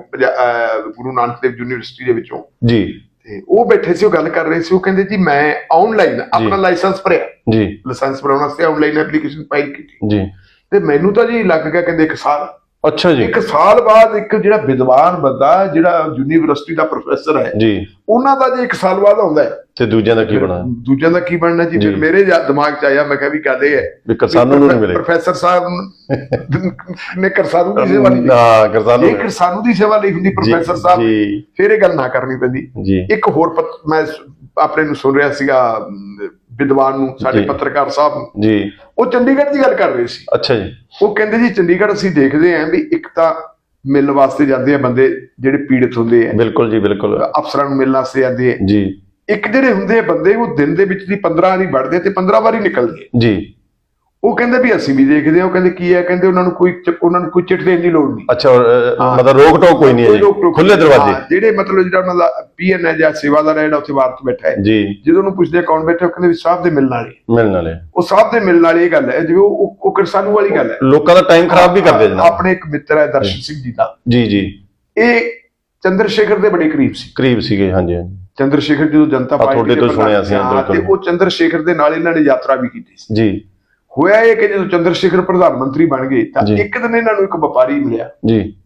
ਗੁਰੂ ਨਾਨਕ ਦੇਵ ਯੂਨੀਵਰਸਿਟੀ ਦੇ ਵਿੱਚੋਂ। ਜੀ। ਤੇ ਉਹ ਬੈਠੇ ਸੀ ਉਹ ਗੱਲ ਕਰ ਰਹੇ ਸੀ। ਉਹ ਕਹਿੰਦੇ ਜੀ ਮੈਂ ਆਨਲਾਈਨ ਆਪਣਾ ਲਾਇਸੈਂਸ ਭਰਿਆ। ਜੀ। ਲਾਇਸੈਂਸ ਭਰਾਉਣ ਵਾਸਤੇ ਆਨਲਾਈਨ ਐਪਲੀਕੇਸ਼ਨ ਫਾਈਲ ਕੀਤੀ। ਜੀ। ਤੇ ਮੈਨੂੰ ਤਾਂ ਜੀ ਲੱਗ ਗਿਆ ਕਹਿੰਦੇ ਇੱਕ ਸਾਲ। ਅੱਛਾ ਜੀ। ਇੱਕ ਸਾਲ ਬਾਅਦ ਇੱਕ ਜਿਹੜਾ ਵਿਦਵਾਨ ਬੰਦਾ ਜਿਹੜਾ ਯੂਨੀਵਰਸਿਟੀ ਦਾ ਪ੍ਰੋਫੈਸਰ ਹੈ ਜੀ। ਉਹਨਾਂ ਦਾ ਜੇ ਇੱਕ ਸਾਲ ਬਾਅਦ ਆਉਂਦਾ ਹੈ। ਤੇ ਦੂਜਿਆਂ ਦਾ ਕੀ ਬਣਾ ਦੂਜਿਆਂ ਦਾ ਕੀ ਬਣਨਾ ਜੀ? ਫਿਰ। ਮੇਰੇ ਦਿਮਾਗ 'ਚ ਆਇਆ ਮੈਂ ਕਿਹਾ ਵੀ ਕਹਦੇ ਹੈ ਵੀ ਕਿਸਾਨਾਂ ਨੂੰ ਨਹੀਂ ਮਿਲੇ। ਪ੍ਰੋਫੈਸਰ ਸਾਹਿਬ ਨੂੰ- ਕਿਸਾਨੂੰ ਦੀ ਸੇਵਾ ਨਹੀਂ ਹਾਂ ਕਿਸਾਨਾਂ ਨੂੰ। ਕਿਸਾਨੂੰ ਦੀ ਸੇਵਾ ਲਈ ਹੁੰਦੀ ਪ੍ਰੋਫੈਸਰ ਸਾਹਿਬ। ਫਿਰ ਇਹ ਗੱਲ ਨਾ ਕਰਨੀ ਪੈਂਦੀ। ਇੱਕ ਹੋਰ ਮੈਂ ਆਪਣੇ ਨੂੰ ਸੁਣ ਰਿਹਾ ਸੀਗਾ ਵਿਦਵਾਨ ਨੂੰ ਸਾਡੇ ਜੀ। ਪੱਤਰਕਾਰ ਸਾਹਿਬ ਨੂੰ। ਜੀ। ਉਹ ਚੰਡੀਗੜ੍ਹ ਦੀ ਗੱਲ ਕਰ ਰਹੇ ਸੀ। ਅੱਛਾ ਜੀ। ਉਹ ਕਹਿੰਦੇ ਜੀ ਚੰਡੀਗੜ੍ਹ ਅਸੀਂ ਦੇਖਦੇ ਆਂ ਵੀ ਇੱਕ ਤਾਂ ਮਿਲਣ ਵਾਸਤੇ ਜਾਂਦੇ ਆ ਬੰਦੇ ਜਿਹੜੇ ਪੀੜਤ ਹੁੰਦੇ ਆ। ਬਿਲਕੁਲ ਜੀ ਬਿਲਕੁਲ। ਅਫਸਰਾਂ ਨੂੰ ਮਿਲਣ ਵਾਸਤੇ ਜਾਂਦੇ ਆ। ਜੀ। ਇੱਕ ਜਿਹੜੇ ਹੁੰਦੇ ਆ ਬੰਦੇ ਉਹ ਦਿਨ ਦੇ ਵਿੱਚ ਦੀ 15 ਵਾਰੀ ਵੜਦੇ ਤੇ 15 ਵਾਰੀ ਨਿਕਲਦੇ ਆ। ਜੀ। ਉਹ ਕਹਿੰਦੇ ਵੀ ਅਸੀਂ ਵੀ ਦੇਖਦੇ ਆ ਉਹ ਕਹਿੰਦੇ ਕੀ ਹੈ? ਕਹਿੰਦੇ ਉਹਨਾਂ ਨੂੰ ਕੋਈ ਚ- ਉਹਨਾਂ ਨੂੰ ਕੋਈ ਚਿੱਠ ਦੇਣ ਦੀ ਲੋੜ ਨਹੀਂ। ਅੱਛਾ ਹਾਂ। ਮਤਲਬ ਰੋਕ ਟੋਕ ਕੋਈ ਨਹੀਂ ਹੈ ਕੋਈ ਜੀ ਖੁੱਲੇ ਨਹੀਂ। ਦਰਵਾਜ਼ੇ। ਹਾਂ, ਜਿਹੜੇ ਮਤਲਬ ਜਿਹੜਾ ਉਹਨਾਂ ਦਾ ਪੀਐਨ ਹੈ ਜਾਂ ਸੇਵਾਦਾਰ ਹੈ ਜਿਹੜਾ ਉੱਥੇ ਵਾਰਤ ਬੈਠਾ ਹੈ। ਜੀ। ਜਦੋਂ ਉਹਨੂੰ ਪੁੱਛਦੇ ਆ ਕੌਣ ਬੈਠਾ ਉਹ ਕਹਿੰਦੇ ਵੀ ਸਾਹਿਬ ਦੇ ਮਿਲਣ ਵਾਲੇ ਮਿਲਣ ਵਾਲੇ ਉਹ ਸਾਹਿਬ ਦੇ ਮਿਲਣ ਵਾਲੀ ਇਹ ਗੱਲ ਹੈ ਜਿਵੇਂ ਉਹ ਉਹ- ਉਹ ਕਿਰਸਾਨੂ ਵਾਲੀ ਗੱਲ ਹੈ। ਲੋਕਾਂ ਦਾ ਟਾਈਮ ਖਰਾਬ ਵੀ ਕਰਦੇ ਜਨਾਬ। ਆਪਣੇ ਇੱਕ ਮਿੱਤਰ ਹੈ ਦਰਸ਼ਨ ਸਿੰਘ ਜੀ ਦਾ। ਜੀ ਜੀ। ਇਹ ਚੰਦਰ ਸ਼ੇਖਰ ਦੇ ਬੜੇ ਕਰੀਬ ਸੀ। ਕਰੀਬ ਸੀਗੇ ਹਾਂਜੀ ਹਾਂਜੀ। ਚੰਦਰ ਸ਼ੇਖਰ ਜਦੋਂ ਜਨਤਾ ਪਾਰਟੀ ਤੁਹਾਡੇ ਦੇ ਤੋਂ ਪ੍ਰਧਾਨ ਸੁਣਿਆ ਸੀ, ਹਾਂ, ਤੇ ਬਿਲਕੁਲ। ਉਹ ਚੰਦਰ ਸ਼ੇਖਰ ਦੇ ਨਾਲ ਇਹਨਾਂ ਨੇ ਯਾਤਰਾ ਵੀ ਕੀਤੀ ਸੀ। ਜੀ। ਹੋਇਆ ਇਹ ਕਿ ਜਦੋਂ ਚੰਦਰ ਸ਼ੇਖਰ ਪ੍ਰਧਾਨ ਮੰਤਰੀ ਬਣ ਗਏ ਤਾਂ। ਇੱਕ ਦਿਨ ਇਹਨਾਂ ਨੂੰ ਇੱਕ ਵਪਾਰੀ ਮਿਲਿਆ। ਜੀ।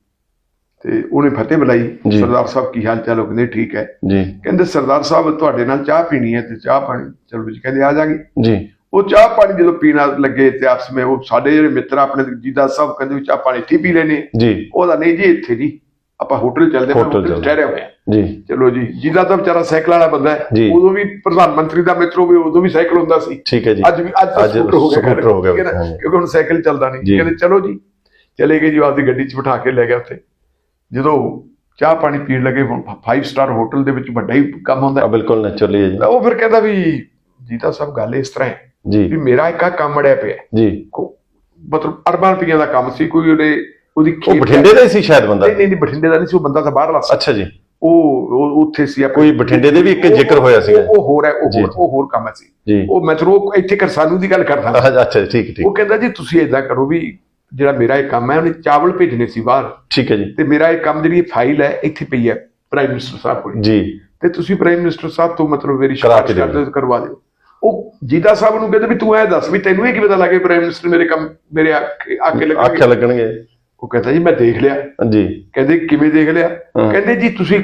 ਤੇ ਉਹਨੇ ਫਤਿਹ ਬੁਲਾਈ। ਸਰਦਾਰ ਸਾਹਿਬ ਕੀ ਹਾਲ ਚਾਲ ਉਹ ਕਹਿੰਦੇ ਠੀਕ ਹੈ। ਜੀ। ਕਹਿੰਦੇ ਸਰਦਾਰ ਸਾਹਿਬ ਤੁਹਾਡੇ ਨਾਲ ਚਾਹ ਪੀਣੀ ਹੈ ਤੇ ਚਾਹ ਪਾਣੀ ਚਲੋ ਜੀ ਕਹਿੰਦੇ ਆ ਜਾਗੇ। ਜੀ। ਉਹ ਚਾਹ ਪਾਣੀ ਜਦੋਂ ਪੀਣਾ ਲੱਗੇ ਤੇ ਆਪਸ ਵਿੱਚ ਉਹ ਸਾਡੇ ਜਿਹੜੇ ਮਿੱਤਰ ਆਪਣੇ ਜੀਦਾ ਸਾਹਿਬ ਕਹਿੰਦੇ ਚਾਹ ਪਾਣੀ ਇੱਥੇ ਪੀ ਲੈਨੇ ਜੀ। ਉਹਦਾ ਨਹੀਂ ਜੀ ਇੱਥੇ ਜੀ ਆਪਾਂ ਹੋਟਲ ਚੱਲਦੇ ਮੈਂ ਹੋਟਲ। ਠਹਿਰੇ ਹੋਏ ਆ ਜੀ ਚਲੋ ਜੀ ਜਿਹਦਾ ਤਾਂ ਵਿਚਾਰਾ ਸਾਈਕਲ ਵਾਲਾ ਬੰਦਾ ਹੈ। ਉਦੋਂ ਵੀ ਪ੍ਰਧਾਨ ਮੰਤਰੀ ਦਾ ਮਿੱਤਰ ਹੋਵੇ ਉਦੋਂ ਵੀ ਸਾਈਕਲ ਹੁੰਦਾ ਸੀ ਠੀਕ ਹੈ ਜੀ ਅੱਜ ਵੀ ਅੱਜ ਸਕੂਟਰ ਹੋ ਗਿਆ ਹੋ ਹੈ। ਕਿਉਂਕਿ ਹੁਣ ਸਾਈਕਲ ਚੱਲਦਾ ਨਹੀਂ। ਕਹਿੰਦੇ ਚਲੋ ਜੀ ਚਲੇ ਗਏ ਜੀ ਆਪਦੀ ਗੱਡੀ 'ਚ ਬਿਠਾ ਕੇ ਲੈ ਗਿਆ ਉੱਥੇ ਜਦੋਂ ਚਾਹ ਪਾਣੀ ਪੀਣ ਲੱਗੇ ਹੁਣ 5 ਸਟਾਰ ਹੋਟਲ ਦੇ ਵਿੱਚ ਵੱਡਾ ਹੀ ਕੰਮ ਹੁੰਦਾ ਹੈ। ਬਿਲਕੁਲ ਨੈਚੁਰਲੀ ਹੈ ਜੀ ਉਹ ਫਿਰ ਕਹਿੰਦਾ ਵੀ ਜੀਤਾ ਸਾਹਿਬ ਗੱਲ ਇਸ ਤਰ੍ਹਾਂ ਹੈ ਵੀ ਜੀ ਮੇਰਾ ਇੱਕ ਕੰਮ ਅੜਿਆ ਪਿਆ ਹੈ। ਜੀ ਮਤਲਬ ਅਰਬਾਂ ਰੁਪਈਆਂ ਦਾ ਕੰਮ ਸੀ ਕੋਈ ਉਹਦੇ ਉਹਦੀ ਉਹ ਬਠਿੰਡੇ ਦਾ ਹੀ ਸੀ ਸ਼ਾਇਦ ਬੰਦਾ? ਨਹੀਂ ਨਹੀਂ ਨਹੀਂ, ਬਠਿੰਡੇ ਦਾ ਨਹੀਂ ਸੀ ਉਹ ਬੰਦਾ ਤਾਂ ਬਾਹਰਲਾ ਸੀ। ਅੱਛਾ ਜੀ। ਉਹ ਉਹ ਉੱਥੇ ਸੀ ਆਪਣੇ- ਕੋਈ ਬਠਿੰਡੇ ਦੇ ਵੀ ਇੱਕ ਉਹ- ਜ਼ਿਕਰ ਹੋਇਆ ਸੀਗਾ। ਉਹ- ਉਹ ਹੋਰ ਹੈ ਉਹ ਜੀ। ਹੋਰ ਉਹ ਹੋਰ ਕੰਮ ਹੈ ਸੀ। ਜੀ। ਉਹ ਮੈਂ ਉਹ ਇੱਥੇ ਕਰਸਾਨੂ ਦੀ ਗੱਲ ਕਰਦਾ। ਅੱਛਾ ਅੱਛਾ, ਠੀਕ ਠੀਕ। ਉਹ ਕਹਿੰਦਾ ਜੀ ਤੁਸੀਂ ਏਦਾਂ ਕਰੋ ਵੀ ਜਿਹੜਾ ਮੇਰਾ ਇਹ ਕੰਮ ਹੈ ਉਹਨੇ ਚਾਵਲ ਭੇਜਣੇ ਸੀ ਬਾਹਰ। ਠੀਕ ਹੈ ਜੀ। ਤੇ ਮੇਰਾ ਇਹ ਕੰਮ ਜਿਹੜੀ ਫਾਈਲ ਹੈ ਇੱਥੇ ਪਈ ਹੈ ਪ੍ਰਾਈਮ ਮਿਨਿਸਟਰ ਸਾਹਿਬ ਕੋਲ। ਜੀ। ਤੇ ਤੁਸੀਂ ਪ੍ਰਾਈਮ ਮਿਨਿਸਟਰ ਸਾਹਿਬ ਤੋਂ ਮਤਲਬ ਮੇਰੀ ਕਰਾ ਕੇ ਸਿਫਾਰਿਸ਼ ਕਰ ਦਿਓ। ਦਿਓ ਕਰਵਾ ਦਿਓ। ਉਹ ਜੀਦਾ ਸਾਹਿਬ ਨੂੰ ਕਹਿੰਦੇ ਵੀ ਤੂੰ ਐ ਦੱਸ ਵੀ ਤੈਨੂੰ ਇਹ ਕਿਵੇਂ ਦਾ ਲੱਗੇ ਪ੍ਰਾਈਮ ਮਿਨਿਸਟਰ ਮੇਰੇ ਕੰਮ ਮੇਰੇ ਆਖਿਆ ਲੱਗਣਗੇ। ਲੱਗਣਗੇ। ਉਹ ਕਹਿੰਦਾ ਜੀ ਮੈਂ ਦੇਖ ਲਿਆ। ਜੀ ਕਹਿੰਦੇ ਕਿਵੇਂ ਦੇਖ ਲਿਆ। ਕਹਿੰਦੇ ਜੀ ਤੁਸੀਂ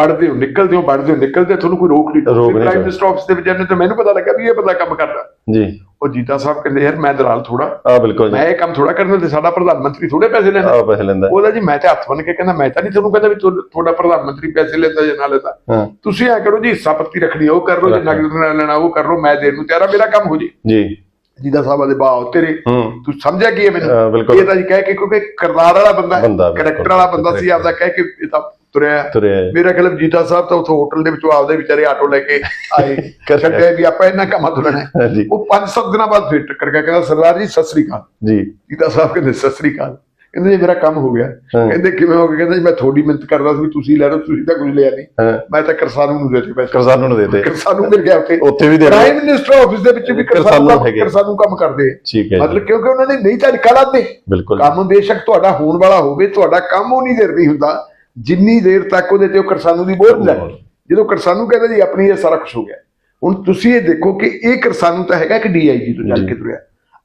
ਵੜਦੇ ਹੋ ਨਿਕਲਦੇ ਹੋ ਵੜਦੇ ਹੋ ਨਿਕਲਦੇ ਹੋ, ਤੁਹਾਨੂੰ ਕੋਈ ਰੋਕ ਨਹੀਂ ਰੋਕ ਨਹੀਂ ਪ੍ਰਾਈਮ। ਮਿਨਿਸਟਰ ਆਫਿਸ ਦੇ ਵਿੱਚ ਜਾਂਦੇ ਤਾਂ ਮੈਨੂੰ ਪਤਾ ਲੱਗਾ ਵੀ ਇਹ ਬੰਦਾ ਕੰਮ ਕਰਦਾ। ਜੀ। ਉਹ ਜੀਤਾ ਸਾਹਿਬ ਕਹਿੰਦੇ ਯਾਰ ਮੈਂ ਦਲਾਲ ਥੋੜਾ ਆ ਬਿਲਕੁਲ ਮੈਂ ਜੀ ਇਹ ਕੰਮ ਥੋੜਾ ਕਰਨਾ ਤੇ ਸਾਡਾ ਪ੍ਰਧਾਨ ਮੰਤਰੀ ਥੋੜੇ ਪੈਸੇ ਲੈਂਦਾ। ਆ ਪੈਸੇ ਲੈਂਦਾ। ਉਹਦਾ ਜੀ ਮੈਂ ਤੇ ਹੱਥ ਬੰਨ ਕੇ ਕਹਿੰਦਾ ਮੈਂ ਤਾਂ ਨਹੀਂ ਤੁਹਾਨੂੰ ਕਹਿੰਦਾ ਵੀ ਤੁਹਾ- ਤੁਹਾਡਾ ਪ੍ਰਧਾਨ ਮੰਤਰੀ ਪੈਸੇ ਲੈਂਦਾ ਜਾਂ ਨਾ ਲੈਂਦਾ। ਹਾਂ। ਤੁਸੀਂ ਐ ਕਰੋ ਜੀ ਹਿੱਸਾ ਪੱਤੀ ਰੱਖਣੀ ਉਹ ਕਰ ਲਓ ਜੇ ਨਗਦ ਲੈਣਾ ਉਹ ਕਰ ਲਓ ਮੈਂ ਦੇਣ ਨੂੰ ਤਿਆਰ ਆ ਮੇਰਾ ਕੰਮ ਹੋ ਜੇ। ਜੀ। ਜੀਦਾ ਸਾਹਿਬ ਦੇ ਬਾਹ ਤੇਰੇ ਹੂੰ। ਤੂੰ ਸਮਝਿਆ ਕੀ ਹੈ ਮੈਨੂੰ? ਬਿਲਕੁਲ। ਇਹ ਤਾਂ ਜੀ ਕਹਿ ਕੇ ਕਿਉਂਕਿ ਕਰਦਾਰ ਵਾਲਾ ਬੰਦਾ। ਕਰੈਕਟਰ ਵਾਲਾ ਬੰਦਾ ਸੀ ਆਪਦਾ ਕਹਿ ਕੇ ਇਹ ਤਾਂ ਤੁਰਿਆ। ਮੇਰਾ ਖਿਆਲ ਜੀਤਾ ਸਾਹਿਬ ਤਾਂ ਉੱਥੋਂ ਹੋਟਲ ਦੇ ਵਿੱਚੋਂ ਆਪਦੇ ਵਿਚਾਰੇ ਆਟੋ ਲੈ ਕੇ ਆਏ। ਛੱਡੇ ਵੀ ਆਪਾਂ ਇਹਨਾਂ ਕੰਮਾਂ ਤੋਂ ਲੈਣਾ ਉਹ 5-7 ਦਿਨਾਂ ਬਾਅਦ ਫਿਰ ਟੱਕਰ ਗਿਆ। ਕਹਿੰਦਾ ਸਰਦਾਰ ਜੀ ਸਤਿ ਸ੍ਰੀ ਅਕਾਲ। ਜੀ। ਜੀਤਾ ਸਾਹਿਬ ਕਹਿੰਦੇ ਸਤਿ ਸ੍ਰੀ ਅਕਾਲ। ਕਹਿੰਦੇ ਜੀ ਮੇਰਾ ਕੰਮ ਹੋ ਗਿਆ। ਕਹਿੰਦੇ ਕਿਵੇਂ ਹੋ ਗਿਆ? ਕਹਿੰਦਾ ਜੀ ਮੈਂ ਥੋੜੀ ਮਿਹਨਤ ਕਰਦਾ ਸੀ ਤੁਸੀਂ ਲੈ ਲਓ ਤੁਸੀਂ ਤਾਂ ਕੁਝ ਲਿਆ ਨਹੀਂ। ਮੈਂ ਤਾਂ ਕਿਸਾਨਾਂ ਨੂੰ ਦੇ ਦਿੱਤੇ ਪੈਸੇ। ਕਿਸਾਨਾਂ ਨੂੰ ਦੇਤੇ। ਕਿਸਾਨੂੰ ਮਿਲ ਗਿਆ ਉੱਥੇ। ਉੱਥੇ ਵੀ ਦੇ। ਪ੍ਰਾਈਮ ਮਿਨਿਸਟਰ ਆਫਿਸ ਦੇ ਵਿੱਚ ਵੀ ਕਿਸਾਨੂੰ ਕਿਸਾਨੂੰ ਕੰਮ ਹੈਗੇ। ਕਿਸਾਨੂੰ ਕੰਮ ਕਰਦੇ। ਮਤਲਬ ਕਿਉਂਕਿ ਉਹਨਾਂ ਨੇ ਨਹੀਂ ਲਾਦੇ ਬਿਲਕੁਲ। ਕੰਮ ਬੇਸ਼ੱਕ ਤੁਹਾਡਾ ਹੋਣ ਵਾਲਾ ਹੋਵੇ ਤੁਹਾਡਾ ਕੰਮ ਉਹ ਨਹੀਂ ਦੇਰ ਨਹੀਂ ਹੁੰਦਾ। ਜਿੰਨੀ ਦੇਰ ਤੱਕ ਉਹਦੇ ਤੇ ਉਹ ਕਿਸਾਨੂੰ ਦੀ ਬੋਝ ਲੈ ਜਦੋਂ ਕਿਸਾਨੂੰ ਕਹਿੰਦਾ ਜੀ ਆਪਣੀ ਇਹ ਸਾਰਾ ਕੁਝ ਹੋ ਗਿਆ। ਹੁਣ ਤੁਸੀਂ ਇਹ ਦੇਖੋ ਕਿ ਇਹ ਕਿਸਾਨੂੰ ਤਾਂ ਹੈਗਾ ਕਿ ਡੀਆਈਜੀ ਤੋਂ ਚੱਲ। ਕੇ ਤੁਰਿਆ।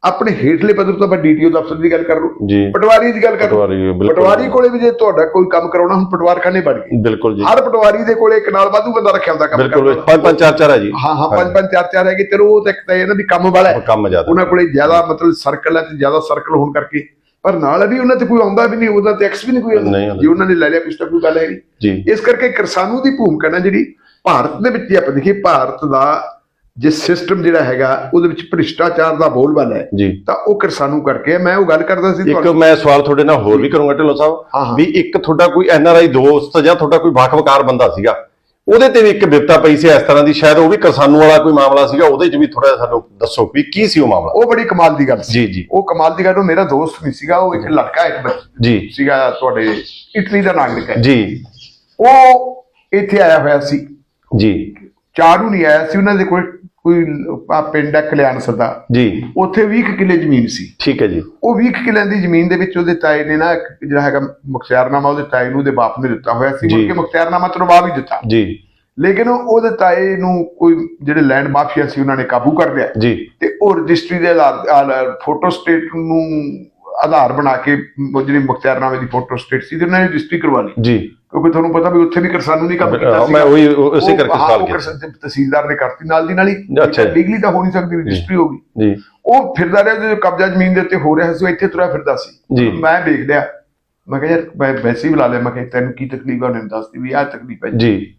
ਆਪਣੇ ਹੇਠਲੇ ਪੱਧਰ ਤੋਂ ਆਪਾਂ ਡੀਟੀਓ ਦਫ਼ਤਰ ਦੀ ਗੱਲ ਕਰ ਲਓ। ਜੀ। ਪਟਵਾਰੀ ਦੀ ਗੱਲ ਕਰ ਲਓ। ਪਟਵਾਰੀ, ਕੋਲੇ ਵੀ ਜੇ ਤੁਹਾਡਾ ਕੋਈ ਕੰਮ ਕਰਾਉਣਾ ਹੁਣ ਪਟਵਾਰਖਾਨੇ ਬਣ ਗਏ। ਬਿਲਕੁਲ ਜੀ। ਹਰ ਪਟਵਾਰੀ ਦੇ ਕੋਲੇ ਇੱਕ ਨਾਲ ਵਾਧੂ ਬੰਦਾ ਰੱਖਿਆ ਹੁੰਦਾ ਕੰਮ ਬਿਲਕੁਲ। ਪੰਜ ਪੰਜ ਚਾਰ ਚਾਰ ਹੈ ਜੀ। ਹਾਂ ਹਾਂ ਪੰਜ ਪੰਜ ਚਾਰ ਚਾਰ ਹੈਗੇ। ਚਲੋ ਉਹ ਤਾਂ ਇੱਕ ਤਾਂ ਇਹ ਨਾ ਵੀ ਕੰਮ ਵਾਲਾ ਹੈ। ਕੰਮ ਜ਼ਿਆਦਾ। ਉਹਨਾਂ ਕੋਲੇ ਜ਼ਿਆਦਾ ਮਤਲਬ ਸਰਕਲ ਹੈ ਤੇ ਜ਼ਿਆਦਾ ਸਰਕਲ ਹੋਣ ਕਰਕੇ। ਪਰ ਨਾਲ ਵੀ ਉਹਨਾਂ ਤੇ ਕੋਈ ਆਉਂਦਾ ਵੀ ਨਹੀਂ ਉਹਦਾ ਟੈਕਸ ਵੀ ਨਹੀਂ ਕੋਈ ਆਉਂਦਾ। ਜੇ ਉਹਨਾਂ ਨੇ ਲੈ ਲਿਆ ਕੁਛ ਤਾਂ ਕੋਈ ਗੱਲ ਹੈ ਨਹੀਂ। ਜੀ। ਇਸ ਕਰਕੇ ਕਿਸਾਨੂੰ ਦੀ ਭੂਮਿਕਾ ਨਾ ਜਿਹੜੀ ਭਾਰਤ ਦੇ ਵਿੱਚ ਆਪਾਂ ਦੇਖੀਏ ਭਾਰਤ ਦਾ ਜੇ ਸਿਸਟਮ ਜਿਹੜਾ ਹੈਗਾ ਉਹਦੇ ਵਿੱਚ ਭ੍ਰਿਸ਼ਟਾਚਾਰ ਦਾ ਬੋਲਬਾਲਾ ਹੈ ਤਾਂ ਉਹ ਕਿਸਾਨੂੰ ਕਰਕੇ। ਮੈਂ ਉਹ ਗੱਲ ਕਰਦਾ ਸੀ ਇੱਕ ਮੈਂ ਸਵਾਲ ਤੁਹਾਡੇ ਨਾਲ ਹੋਰ ਵੀ ਕਰੂੰਗਾ ਢਿੱਲੋਂ ਸਾਹਿਬ। ਵੀ ਇੱਕ ਤੁਹਾਡਾ ਕੋਈ ਐਨ ਆਰ ਆਈ ਦੋਸਤ ਜਾਂ ਤੁਹਾਡਾ ਕੋਈ ਵਾਕਵਕਾਰ ਬੰਦਾ ਸੀਗਾ ਉਹਦੇ ਤੇ ਵੀ ਇੱਕ ਬਿਪਤਾ ਪਈ ਸੀ ਇਸ ਤਰ੍ਹਾਂ ਦੀ ਸ਼ਾਇਦ ਉਹ ਵੀ ਕਿਸਾਨੂ ਵਾਲਾ ਕੋਈ ਮਾਮਲਾ ਸੀਗਾ ਉਹਦੇ 'ਚ ਵੀ ਥੋੜਾ ਜਿਹਾ ਸਾਨੂੰ ਦੱਸੋ ਵੀ ਕੀ ਸੀ ਉਹ ਮਾਮਲਾ? ਉਹ ਬੜੀ ਕਮਾਲ ਦੀ ਗੱਲ ਸੀ। ਜੀ ਜੀ। ਉਹ ਕਮਾਲ ਦੀ ਗੱਲ ਉਹ ਮੇਰਾ ਦੋਸਤ ਨਹੀਂ ਸੀਗਾ ਉਹ ਇੱਕ ਲੜਕਾ ਇੱਕ ਬੱਚ- ਜੀ। ਸੀਗਾ ਤੁਹਾਡੇ ਇਟਲੀ ਦਾ ਨਾਗਰਿਕ ਹੈ। ਜੀ। ਉਹ ਇੱਥੇ ਆਇਆ ਹੋਇਆ ਸੀ। ਜੀ। ਚਾਰੂ ਨਹੀਂ ਆਇਆ ਸੀ ਉਹਨਾਂ ਦੇ ਕੋਈ ਕੋਈ ਆ ਪਿੰਡ ਹੈ ਕਲਿਆਣ ਸਰਦਾ ਜੀ। ਉੱਥੇ 20 ਕੁ ਕਿੱਲੇ ਜ਼ਮੀਨ ਸੀ। ਠੀਕ ਹੈ ਜੀ। ਉਹ 20 ਕੁ ਕਿੱਲਿਆਂ ਦੀ ਜ਼ਮੀਨ ਦੇ ਵਿੱਚ ਉਹਦੇ ਤਾਏ ਨੇ ਨਾ ਜਿਹੜਾ ਹੈਗਾ ਮੁਖਤਿਆਰਨਾਮਾ ਉਹਦੇ ਤਾਏ ਨੂੰ ਉਹਦੇ ਬਾਪ ਨੇ ਦਿੱਤਾ ਹੋਇਆ ਸੀ। ਮੁੜ ਕੇ ਮੁਖਤਿਆਰਨਾਮਾ ਤੁਰਵਾ ਵੀ ਦਿੱਤਾ। ਜੀ। ਲੇਕਿਨ ਉਹ- ਉਹਦੇ ਤਾਏ ਨੂੰ ਕੋਈ ਜਿਹੜੇ ਲੈਂਡ ਮਾਫੀਆ ਸੀ ਉਹਨਾਂ ਨੇ ਕਾਬੂ ਕਰ ਲਿਆ। ਜੀ। ਤੇ ਉਹ ਰਜਿਸਟਰੀ ਦੇ ਆਧਾਰ ਫੋਟੋ ਸਟੇਟ ਨੂੰ ਆਧਾਰ ਬਣਾ ਕੇ ਜਿਹੜੀ ਮੁਖਤਿਆਰਨਾਮੇ ਦੀ ਫੋਟੋ ਸਟੇਟ ਸੀ ਤੇ ਉਹਨਾਂ ਨੇ ਰਜਿਸਟਰੀ ਕਰਵਾ ਲਈ। ਜੀ। ਕਿਉਂਕਿ ਤੁਹਾਨੂੰ ਪਤਾ ਵੀ ਉੱਥੇ ਵੀ ਕਿਸਾਨੂੰ ਨਹੀਂ ਕੰਮ ਕੀਤਾ ਸੀ ਮੈਂ ਉਹੀ ਉਸੇ ਕਰਕੇ ਸਵਾਲ ਕੀਤਾ। ਤਹਿਸੀਲਦਾਰ ਨੇ ਕਰਤੀ ਨਾਲ ਦੀ ਨਾਲ ਹੀ ਜੀ। ਲੀਗਲੀ ਤਾਂ ਹੋ ਨਹੀਂ ਸਕਦੀ ਰਜਿਸਟਰੀ ਹੋ ਗਈ। ਜੀ। ਉਹ ਫਿਰਦਾ ਰਿਹਾ ਜਦੋਂ ਕਬਜ਼ਾ ਜ਼ਮੀਨ ਦੇ ਉੱਤੇ ਹੋ ਰਿਹਾ ਸੀ ਇੱਥੇ ਤੁਰਿਆ ਫਿਰਦਾ ਸੀ। ਜੀ। ਮੈਂ ਦੇਖ ਲਿਆ। ਮੈਂ ਕਿਹਾ ਯਾਰ ਮੈਂ ਵੈਸੇ ਹੀ ਬੁਲਾ ਲਿਆ ਮੈਂ ਕਿਹਾ ਤੈਨੂੰ ਕੀ ਤਕਲੀਫ ਆ? ਉਹਨੇ ਦੱਸਦੀ ਵੀ ਆਹ ਤਕਲੀਫ ਹੈ ਜੀ।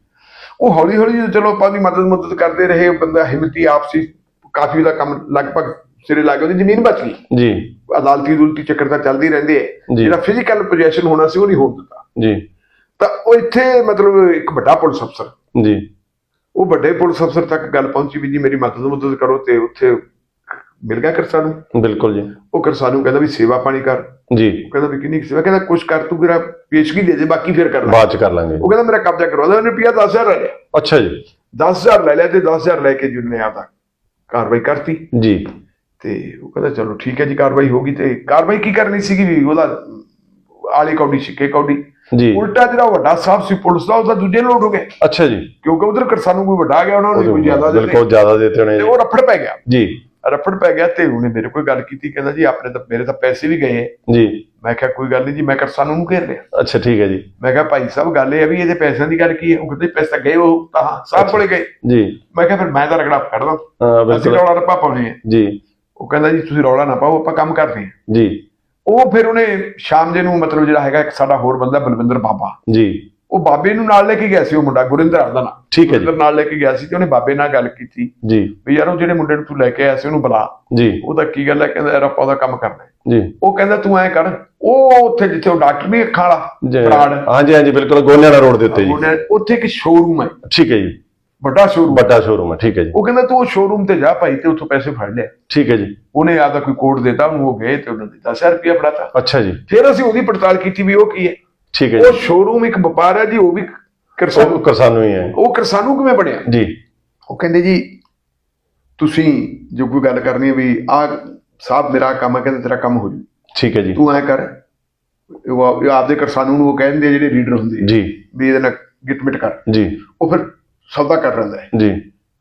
ਉਹ ਹੌਲੀ ਹੌਲੀ ਚਲੋ ਆਪਾਂ ਦੀ ਮਦਦ ਮਦਦ ਕਰਦੇ ਰਹੇ ਬੰਦਾ ਹਿੰਮਤੀ ਆਪਸੀ ਕਾਫੀ ਉਹਦਾ ਕੰਮ ਲਗਭਗ ਸਿਰੇ ਲੱਗ ਉਹਦੀ ਜ਼ਮੀਨ ਬਚ ਗਈ। ਜੀ। ਅਦਾਲਤੀ ਦੁਲਤੀ ਚੱਕਰ ਤਾਂ ਚੱਲਦੀ ਰਹਿੰਦੇ ਹੈ ਜੀ। ਜਿਹੜਾ ਫਿਜ਼ੀਕਲ ਪੋਜੀਸ਼ਨ ਹੋਣਾ ਸੀ ਉਹ ਨਹੀਂ ਹੋਣ ਦਿੱਤਾ। ਜੀ। ਤਾਂ ਉਹ ਇੱਥੇ ਮਤਲਬ ਇੱਕ ਵੱਡਾ ਪੁਲਿਸ ਅਫਸਰ। ਜੀ। ਉਹ ਵੱਡੇ ਪੁਲਿਸ ਅਫਸਰ ਤੱਕ ਗੱਲ ਪਹੁੰਚੀ ਵੀ ਜੀ ਮੇਰੀ ਮਦਦ ਮਦਦ ਕਰੋ ਤੇ ਉੱਥੇ ਮਿਲ ਗਿਆ ਕਿਰਸਾਂ ਨੂੰ। ਬਿਲਕੁਲ ਜੀ। ਉਹ ਕਿਰਸਾਂ ਨੂੰ ਕਹਿੰਦਾ ਵੀ ਸੇਵਾ ਪਾਣੀ ਕਰ। ਜੀ। ਉਹ ਕਹਿੰਦਾ ਵੀ ਕਿੰਨੀ ਸੇਵਾ ਕਹਿੰਦਾ ਕੁਛ ਕਰ ਤੂੰ ਮੇਰਾ ਪੇਸ਼ਗੀ ਦੇ ਦੇ ਬਾਕੀ ਫਿਰ ਕਰ ਲੈ ਬਾਅਦ ਚ ਕਰ ਲਾਂਗੇ। ਉਹ ਕਹਿੰਦਾ ਮੇਰਾ ਕਬਜ਼ਾ ਕਰਵਾ ਦੇ ਉਹਨੇ ਰੁਪਿਆ 10000 ਲੈ ਲਿਆ। ਅੱਛਾ ਜੀ। 10000 ਲੈ ਲਿਆ ਤੇ 10000 ਲੈ ਕੇ ਜੀ ਉਹਨੇ ਆਪਦਾ ਕਾਰਵਾਈ ਕਰਤੀ। ਜੀ। ਤੇ ਉਹ ਕਹਿੰਦਾ ਚਲੋ ਠੀਕ ਹੈ ਜੀ ਕਾਰਵਾਈ ਹੋ ਗਈ ਤੇ ਕਾਰਵਾਈ ਕੀ ਕਰਨੀ ਸੀਗੀ ਵੀ ਉਹਦਾ ਆਲੇ ਕੌਡੀ ਛਿੱਕੇ ਕੌਡੀ? ਜੀ। ਉਲਟਾ ਜਿਹੜਾ ਵੱਡਾ ਸਾਹਿਬ ਸੀ ਪੁਲਿਸ ਦਾ ਉਹਦਾ ਦੂਜੇ ਲੋਟ ਹੋ ਗਏ ਅੱਛਾ ਜੀ। ਕਿਉਂਕਿ ਉਧਰ ਕਿਰਸਾਨੂੰ ਕੋਈ ਵੱਡਾ ਗਿਆ ਉਹਨਾਂ ਨੂੰ ਕੋਈ ਜ਼ਿਆਦਾ ਦੇ ਬਿਲਕੁਲ ਜ਼ਿਆਦਾ ਦੇਤੇ ਹੋਣੇ। ਤੇ ਉਹ ਰਫੜ ਪੈ ਗਿਆ। ਜੀ। ਰਫੜ ਪੈ ਗਿਆ ਤੇ ਉਹਨੇ ਮੇਰੇ ਕੋਲ ਗੱਲ ਕੀਤੀ ਕਹਿੰਦਾ ਜੀ ਆਪਣੇ ਤਾਂ ਮੇਰੇ ਤਾਂ ਪੈਸੇ ਵੀ ਗਏ। ਜੀ। ਮੈਂ ਕਿਹਾ ਕੋਈ ਗੱਲ ਨਹੀਂ ਜੀ ਮੈਂ ਕਿਰਸਾਨੂੰ ਨੂੰ ਘੇਰ ਲਿਆ। ਅੱਛਾ ਠੀਕ ਹੈ ਜੀ। ਮੈਂ ਕਿਹਾ ਭਾਈ ਸਾਹਿਬ ਗੱਲ ਇਹ ਹੈ ਵੀ ਇਹਦੇ ਪੈਸਿਆਂ ਦੀ ਗੱਲ ਕੀ ਹੈ? ਉਹ ਕਹਿੰਦੇ ਪੈਸੇ ਗਏ ਉਹ ਤਾਂ ਸਾਹਿਬ ਕੋਲੇ ਗਏ। ਜੀ। ਮੈਂ ਕਿਹਾ ਫਿਰ ਮੈਂ ਤਾਂ ਰਗੜਾ ਹਾਂ ਅਸੀਂ ਰੌਲਾ ਰੱਪਾ ਪਾਉਣੇ ਆ ਜੀ। ਉਹ ਕਹਿੰਦਾ ਜੀ ਤੁਸੀਂ ਰੌਲਾ ਨਾ ਪਾਓ ਆਪਾਂ ਕੰਮ ਕਰਦੇ ਹਾਂ। ਜੀ। ਉਹ ਫਿਰ ਉਹਨੇ ਸ਼ਾਮ ਜੇ ਨੂੰ ਮਤਲਬ ਜਿਹੜਾ ਹੈਗਾ ਇੱਕ ਸਾਡਾ ਹੋਰ ਬੰਦਾ ਬਲਵਿੰਦਰ ਬਾਬਾ। ਜੀ। ਉਹ ਬਾਬੇ ਨੂੰ ਨਾਲ ਲੈ ਕੇ ਗਿਆ ਸੀ ਉਹ ਮੁੰਡਾ ਗੁਰਿੰਦਰ ਦਾ ਨਾਂ। ਠੀਕ ਹੈ ਜੀ। ਨਾਲ ਲੈ ਕੇ ਗਿਆ ਸੀ ਤੇ ਉਹਨੇ ਬਾਬੇ ਨਾਲ ਗੱਲ ਕੀਤੀ। ਜੀ। ਵੀ ਯਾਰ ਉਹ ਜਿਹੜੇ ਮੁੰਡੇ ਨੂੰ ਤੂੰ ਲੈ ਕੇ ਆਇਆ ਸੀ ਉਹਨੂੰ ਬੁਲਾ। ਜੀ। ਉਹਦਾ ਕੀ ਗੱਲ ਹੈ ਕਹਿੰਦਾ ਯਾਰ ਆਪਾਂ ਉਹਦਾ ਕੰਮ ਕਰਨਾ। ਜੀ। ਉਹ ਕਹਿੰਦਾ ਤੂੰ ਐ ਕਰ ਉਹ ਉੱਥੇ ਜਿੱਥੇ ਉਹ ਡਾਕਟਰ ਨਹੀਂ ਅੱਖਾਂ ਵਾਲਾ ਜੀ। ਬਰਾੜ ਹਾਂਜੀ ਹਾਂਜੀ ਬਿਲਕੁਲ ਗੋਨਿਆਣਾ ਰੋਡ ਦੇ ਉੱਤੇ ਜੀ। ਉਹਨੇ ਉੱਥੇ ਇੱਕ ਸ਼ੋਰੂਮ ਹੈ। ਠੀਕ ਹੈ ਜੀ। ਵੱਡਾ ਸ਼ੋਰੂਮ ਵੱਡਾ ਸ਼ੋਰੂਮ ਹੈ ਠੀਕ ਹੈ ਜੀ। ਉਹ ਕਹਿੰਦਾ ਤੂੰ ਉਹ ਸ਼ੋਰੂਮ ਤੇ ਜਾ ਭਾਈ ਤੇ ਉੱਥੋਂ ਪੈਸੇ ਫੜ ਲਿਆ। ਠੀਕ ਹੈ ਜੀ। ਉਹਨੇ ਆਦਾ ਕੋਈ ਕੋਡ ਦਿੱਤਾ ਉਹਨੂੰ ਉਹ ਗਏ ਤੇ ਉਹਨਾਂ ਨੇ 10000 ਰੁਪਇਆ ਫੜਾਤਾ। ਅੱਛਾ ਜੀ। ਫਿਰ ਅਸੀਂ ਉਹਦੀ ਪੜਤਾਲ ਕੀਤੀ ਵੀ ਉਹ ਕੀ ਹੈ। ਠੀਕ ਹੈ ਉਹ ਸ਼ੋਰੂਮ ਇੱਕ ਵਪਾਰ ਹੈ ਜੀ ਉਹ ਵੀ ਕਿਰਸਾਨ ਕਿਸਾਨੂ ਹੀ ਹੈ। ਉਹ ਕਿਰਸਾਨੂ ਕਿਵੇਂ ਬਣਿਆ? ਜੀ। ਉਹ ਕਹਿੰਦੇ ਜੀ ਤੁਸੀਂ ਜੋ ਕੋਈ ਗੱਲ ਕਰਨੀ ਹੈ ਵੀ ਆ ਸਾਹਿਬ ਮੇਰਾ ਕੰਮ ਹੈ ਕਹਿੰਦੇ ਤੇਰਾ ਕੰਮ ਹੋ ਜੂ। ਠੀਕ ਹੈ ਜੀ। ਤੂੰ ਐ ਕਰ। ਉਹ ਆਪਦੇ ਕਿਰਸਾਨੂ ਨੂੰ ਉਹ ਕਹਿੰਦੇ ਜਿਹੜੇ ਲੀਡਰ ਹੁੰਦੇ ਜੀ। ਵੀ ਇਹਦੇ ਨਾਲ ਗਿਟਮਿਟ ਕਰ। ਜੀ। ਉਹ ਫਿਰ ਸੌਦਾ ਕਰ ਲੈਂਦਾ ਹੈ। ਜੀ।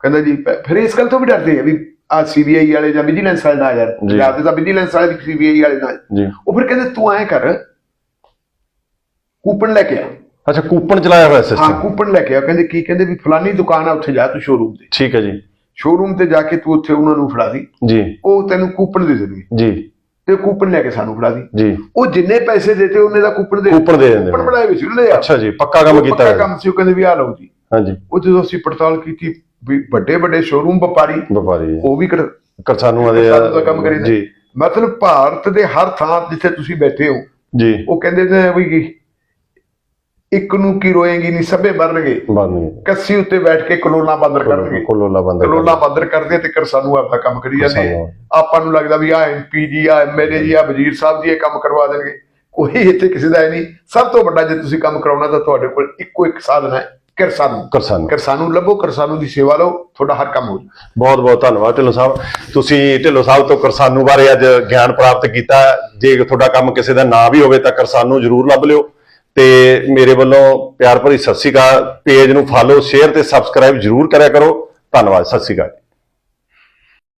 ਕਹਿੰਦਾ ਜੀ ਫਿਰ ਇਸ ਗੱਲ ਤੋਂ ਵੀ ਡਰਦੇ ਆ ਵੀ ਆ ਸੀਬੀਆਈ ਵਾਲੇ ਜਾਂ ਵਿਜੀਲੈਂਸ ਵਾਲੇ ਨਾ ਯਾਰ। ਪੰਜਾਬ ਦੇ ਤਾਂ ਵਿਜੀਲੈਂਸ ਵਾਲੇ ਵੀ ਸੀਬੀਆਈ ਵਾਲੇ ਨਾਲ ਉਹ ਫਿਰ ਕਹਿੰਦੇ ਤੂੰ ਐ ਕਰ ਕੂਪਨ ਲੈ ਕੇ ਆ। ਅੱਛਾ ਕੂਪਨ ਚਲਾਇਆ ਹੋਇਆ ਹਾਂ ਸਿਸਟਮ ਕੂਪਨ ਲੈ ਕੇ ਆ। ਕਹਿੰਦੇ ਕੀ ਕਹਿੰਦੇ ਵੀ ਫਲਾਨੀ ਦੁਕਾਨ ਆ ਉੱਥੇ ਜਾ ਤੂੰ ਸ਼ੋਰੂਮ ਤੇ। ਠੀਕ ਹੈ ਜੀ। ਸ਼ੋਰੂਮ ਤੇ ਜਾ ਕੇ ਤੂੰ ਉੱਥੇ ਉਹਨਾਂ ਨੂੰ ਫੜਾ ਦੀ। ਜੀ। ਉਹ ਤੈਨੂੰ ਕੂਪਨ ਦੇ ਦੇਣਗੇ। ਜੀ। ਤੇ ਕੂਪਨ ਲੈ ਕੇ ਸਾਨੂੰ ਫੜਾ ਦੀ। ਜੀ। ਉਹ ਜਿੰਨੇ ਪੈਸੇ ਦੇਤੇ ਉਹਨੇ ਦਾ ਕੂਪਨ ਦੇ ਕੂਪਨ ਦੇ ਦਿੰਦੇ ਕੂਪਨ। ਬਣਾਏ ਸੀ ਉਹਨੇ ਯਾਰ ਅੱਛਾ ਜੀ ਪੱਕਾ ਕੰਮ ਕੀਤਾ ਪੱਕਾ ਹੈ ਕੰਮ ਸੀ ਉਹ ਕਹਿੰਦੇ ਵੀ ਆ ਲਓ ਜੀ। ਹਾਂਜੀ। ਉਹ ਜਦੋਂ ਅਸੀਂ ਪੜਤਾਲ ਕੀਤੀ ਵੀ ਵੱਡੇ ਵੱਡੇ ਸ਼ੋਰੂਮ ਵਪਾਰੀ ਵਪਾਰੀ। ਉਹ ਵੀ ਦੇ ਕਿਸਾਨਾਂ ਦਾ ਕੰਮ ਕਰੀ ਜੀ। ਮਤਲਬ ਭਾਰਤ ਦੇ ਹਰ ਥਾਂ ਜਿੱਥੇ ਤੁਸੀਂ ਬੈਠੇ ਹੋ ਜੀ। ਉਹ ਕਹਿੰਦੇ ਨੇ ਵੀ ਇੱਕ ਨੂੰ ਕੀ ਰੋਏਗੀ ਨਹੀਂ ਸਭੇ ਮਰਨਗੇ। ਬੰਦ ਕੱਸੀ ਉੱਤੇ ਬੈਠ ਕੇ ਕਲੋਲਾ ਬੰਦਰ ਕਰਨਗੇ ਕੋਲੋਲਾ ਬੰਦ ਕਲੋਲਾ ਬੰਦਰ ਕਰਦੇ ਤੇ ਕਿਰਸਾਨੂ ਆਪਦਾ ਕੰਮ ਕਰੀ ਜਾਂਦੇ। ਕਿਸਾਨੂੰ। ਆਪਾਂ ਨੂੰ ਲੱਗਦਾ ਵੀ ਆ ਐਮਪੀ ਜੀ ਆ ਐਮਐਲਏ ਜੀ ਆ ਵਜ਼ੀਰ ਸਾਹਿਬ ਜੀ ਇਹ ਕੰਮ ਕਰਵਾ ਦੇਣਗੇ। ਕੋਈ ਇੱਥੇ ਕਿਸੇ ਦਾ ਨਹੀਂ। ਸਭ ਤੋਂ ਵੱਡਾ ਜੇ ਤੁਸੀਂ ਕੰਮ ਕਰਾਉਣਾ ਤਾਂ ਤੁਹਾਡੇ ਕੋਲ ਇੱਕੋ ਇੱਕ ਸਾਧਨ ਹੈ। ਕਿਰਸਾਨੂ ਕਿਸਾਨ ਕਿਰਸਾਨੂ ਲੱਭੋ ਕਿਰਸਾਨੂ ਦੀ ਸੇਵਾ ਲਓ ਤੁਹਾਡਾ ਹਰ ਕੰਮ ਹੋ ਜਾਊ। ਬਹੁਤ ਬਹੁਤ ਧੰਨਵਾਦ ਢਿੱਲੋਂ ਸਾਹਿਬ। ਤੁਸੀਂ ਢਿੱਲੋਂ ਸਾਹਿਬ ਤੋਂ ਕਿਸਾਨੂ ਬਾਰੇ ਅੱਜ ਗਿਆਨ ਪ੍ਰਾਪਤ ਕੀਤਾ। ਜੇ ਤੁਹਾਡਾ ਕੰਮ ਕਿਸੇ ਦਾ ਨਾ ਵੀ ਹੋਵੇ ਤਾਂ ਕਿਸਾਨੂ ਜ਼ਰੂਰ ਲੱਭ ਲਿਓ। ਤੇ ਮੇਰੇ ਵੱਲੋਂ ਪਿਆਰ ਭਰੀ ਸਤਿ ਸ਼੍ਰੀ ਅਕਾਲ। ਪੇਜ ਨੂੰ ਫਾਲੋ ਸ਼ੇਅਰ ਤੇ ਸਬਸਕ੍ਰਾਈਬ ਜ਼ਰੂਰ ਕਰਿਆ ਕਰੋ। ਧੰਨਵਾਦ ਸਤਿ ਸ਼੍ਰੀ ਅਕਾਲ।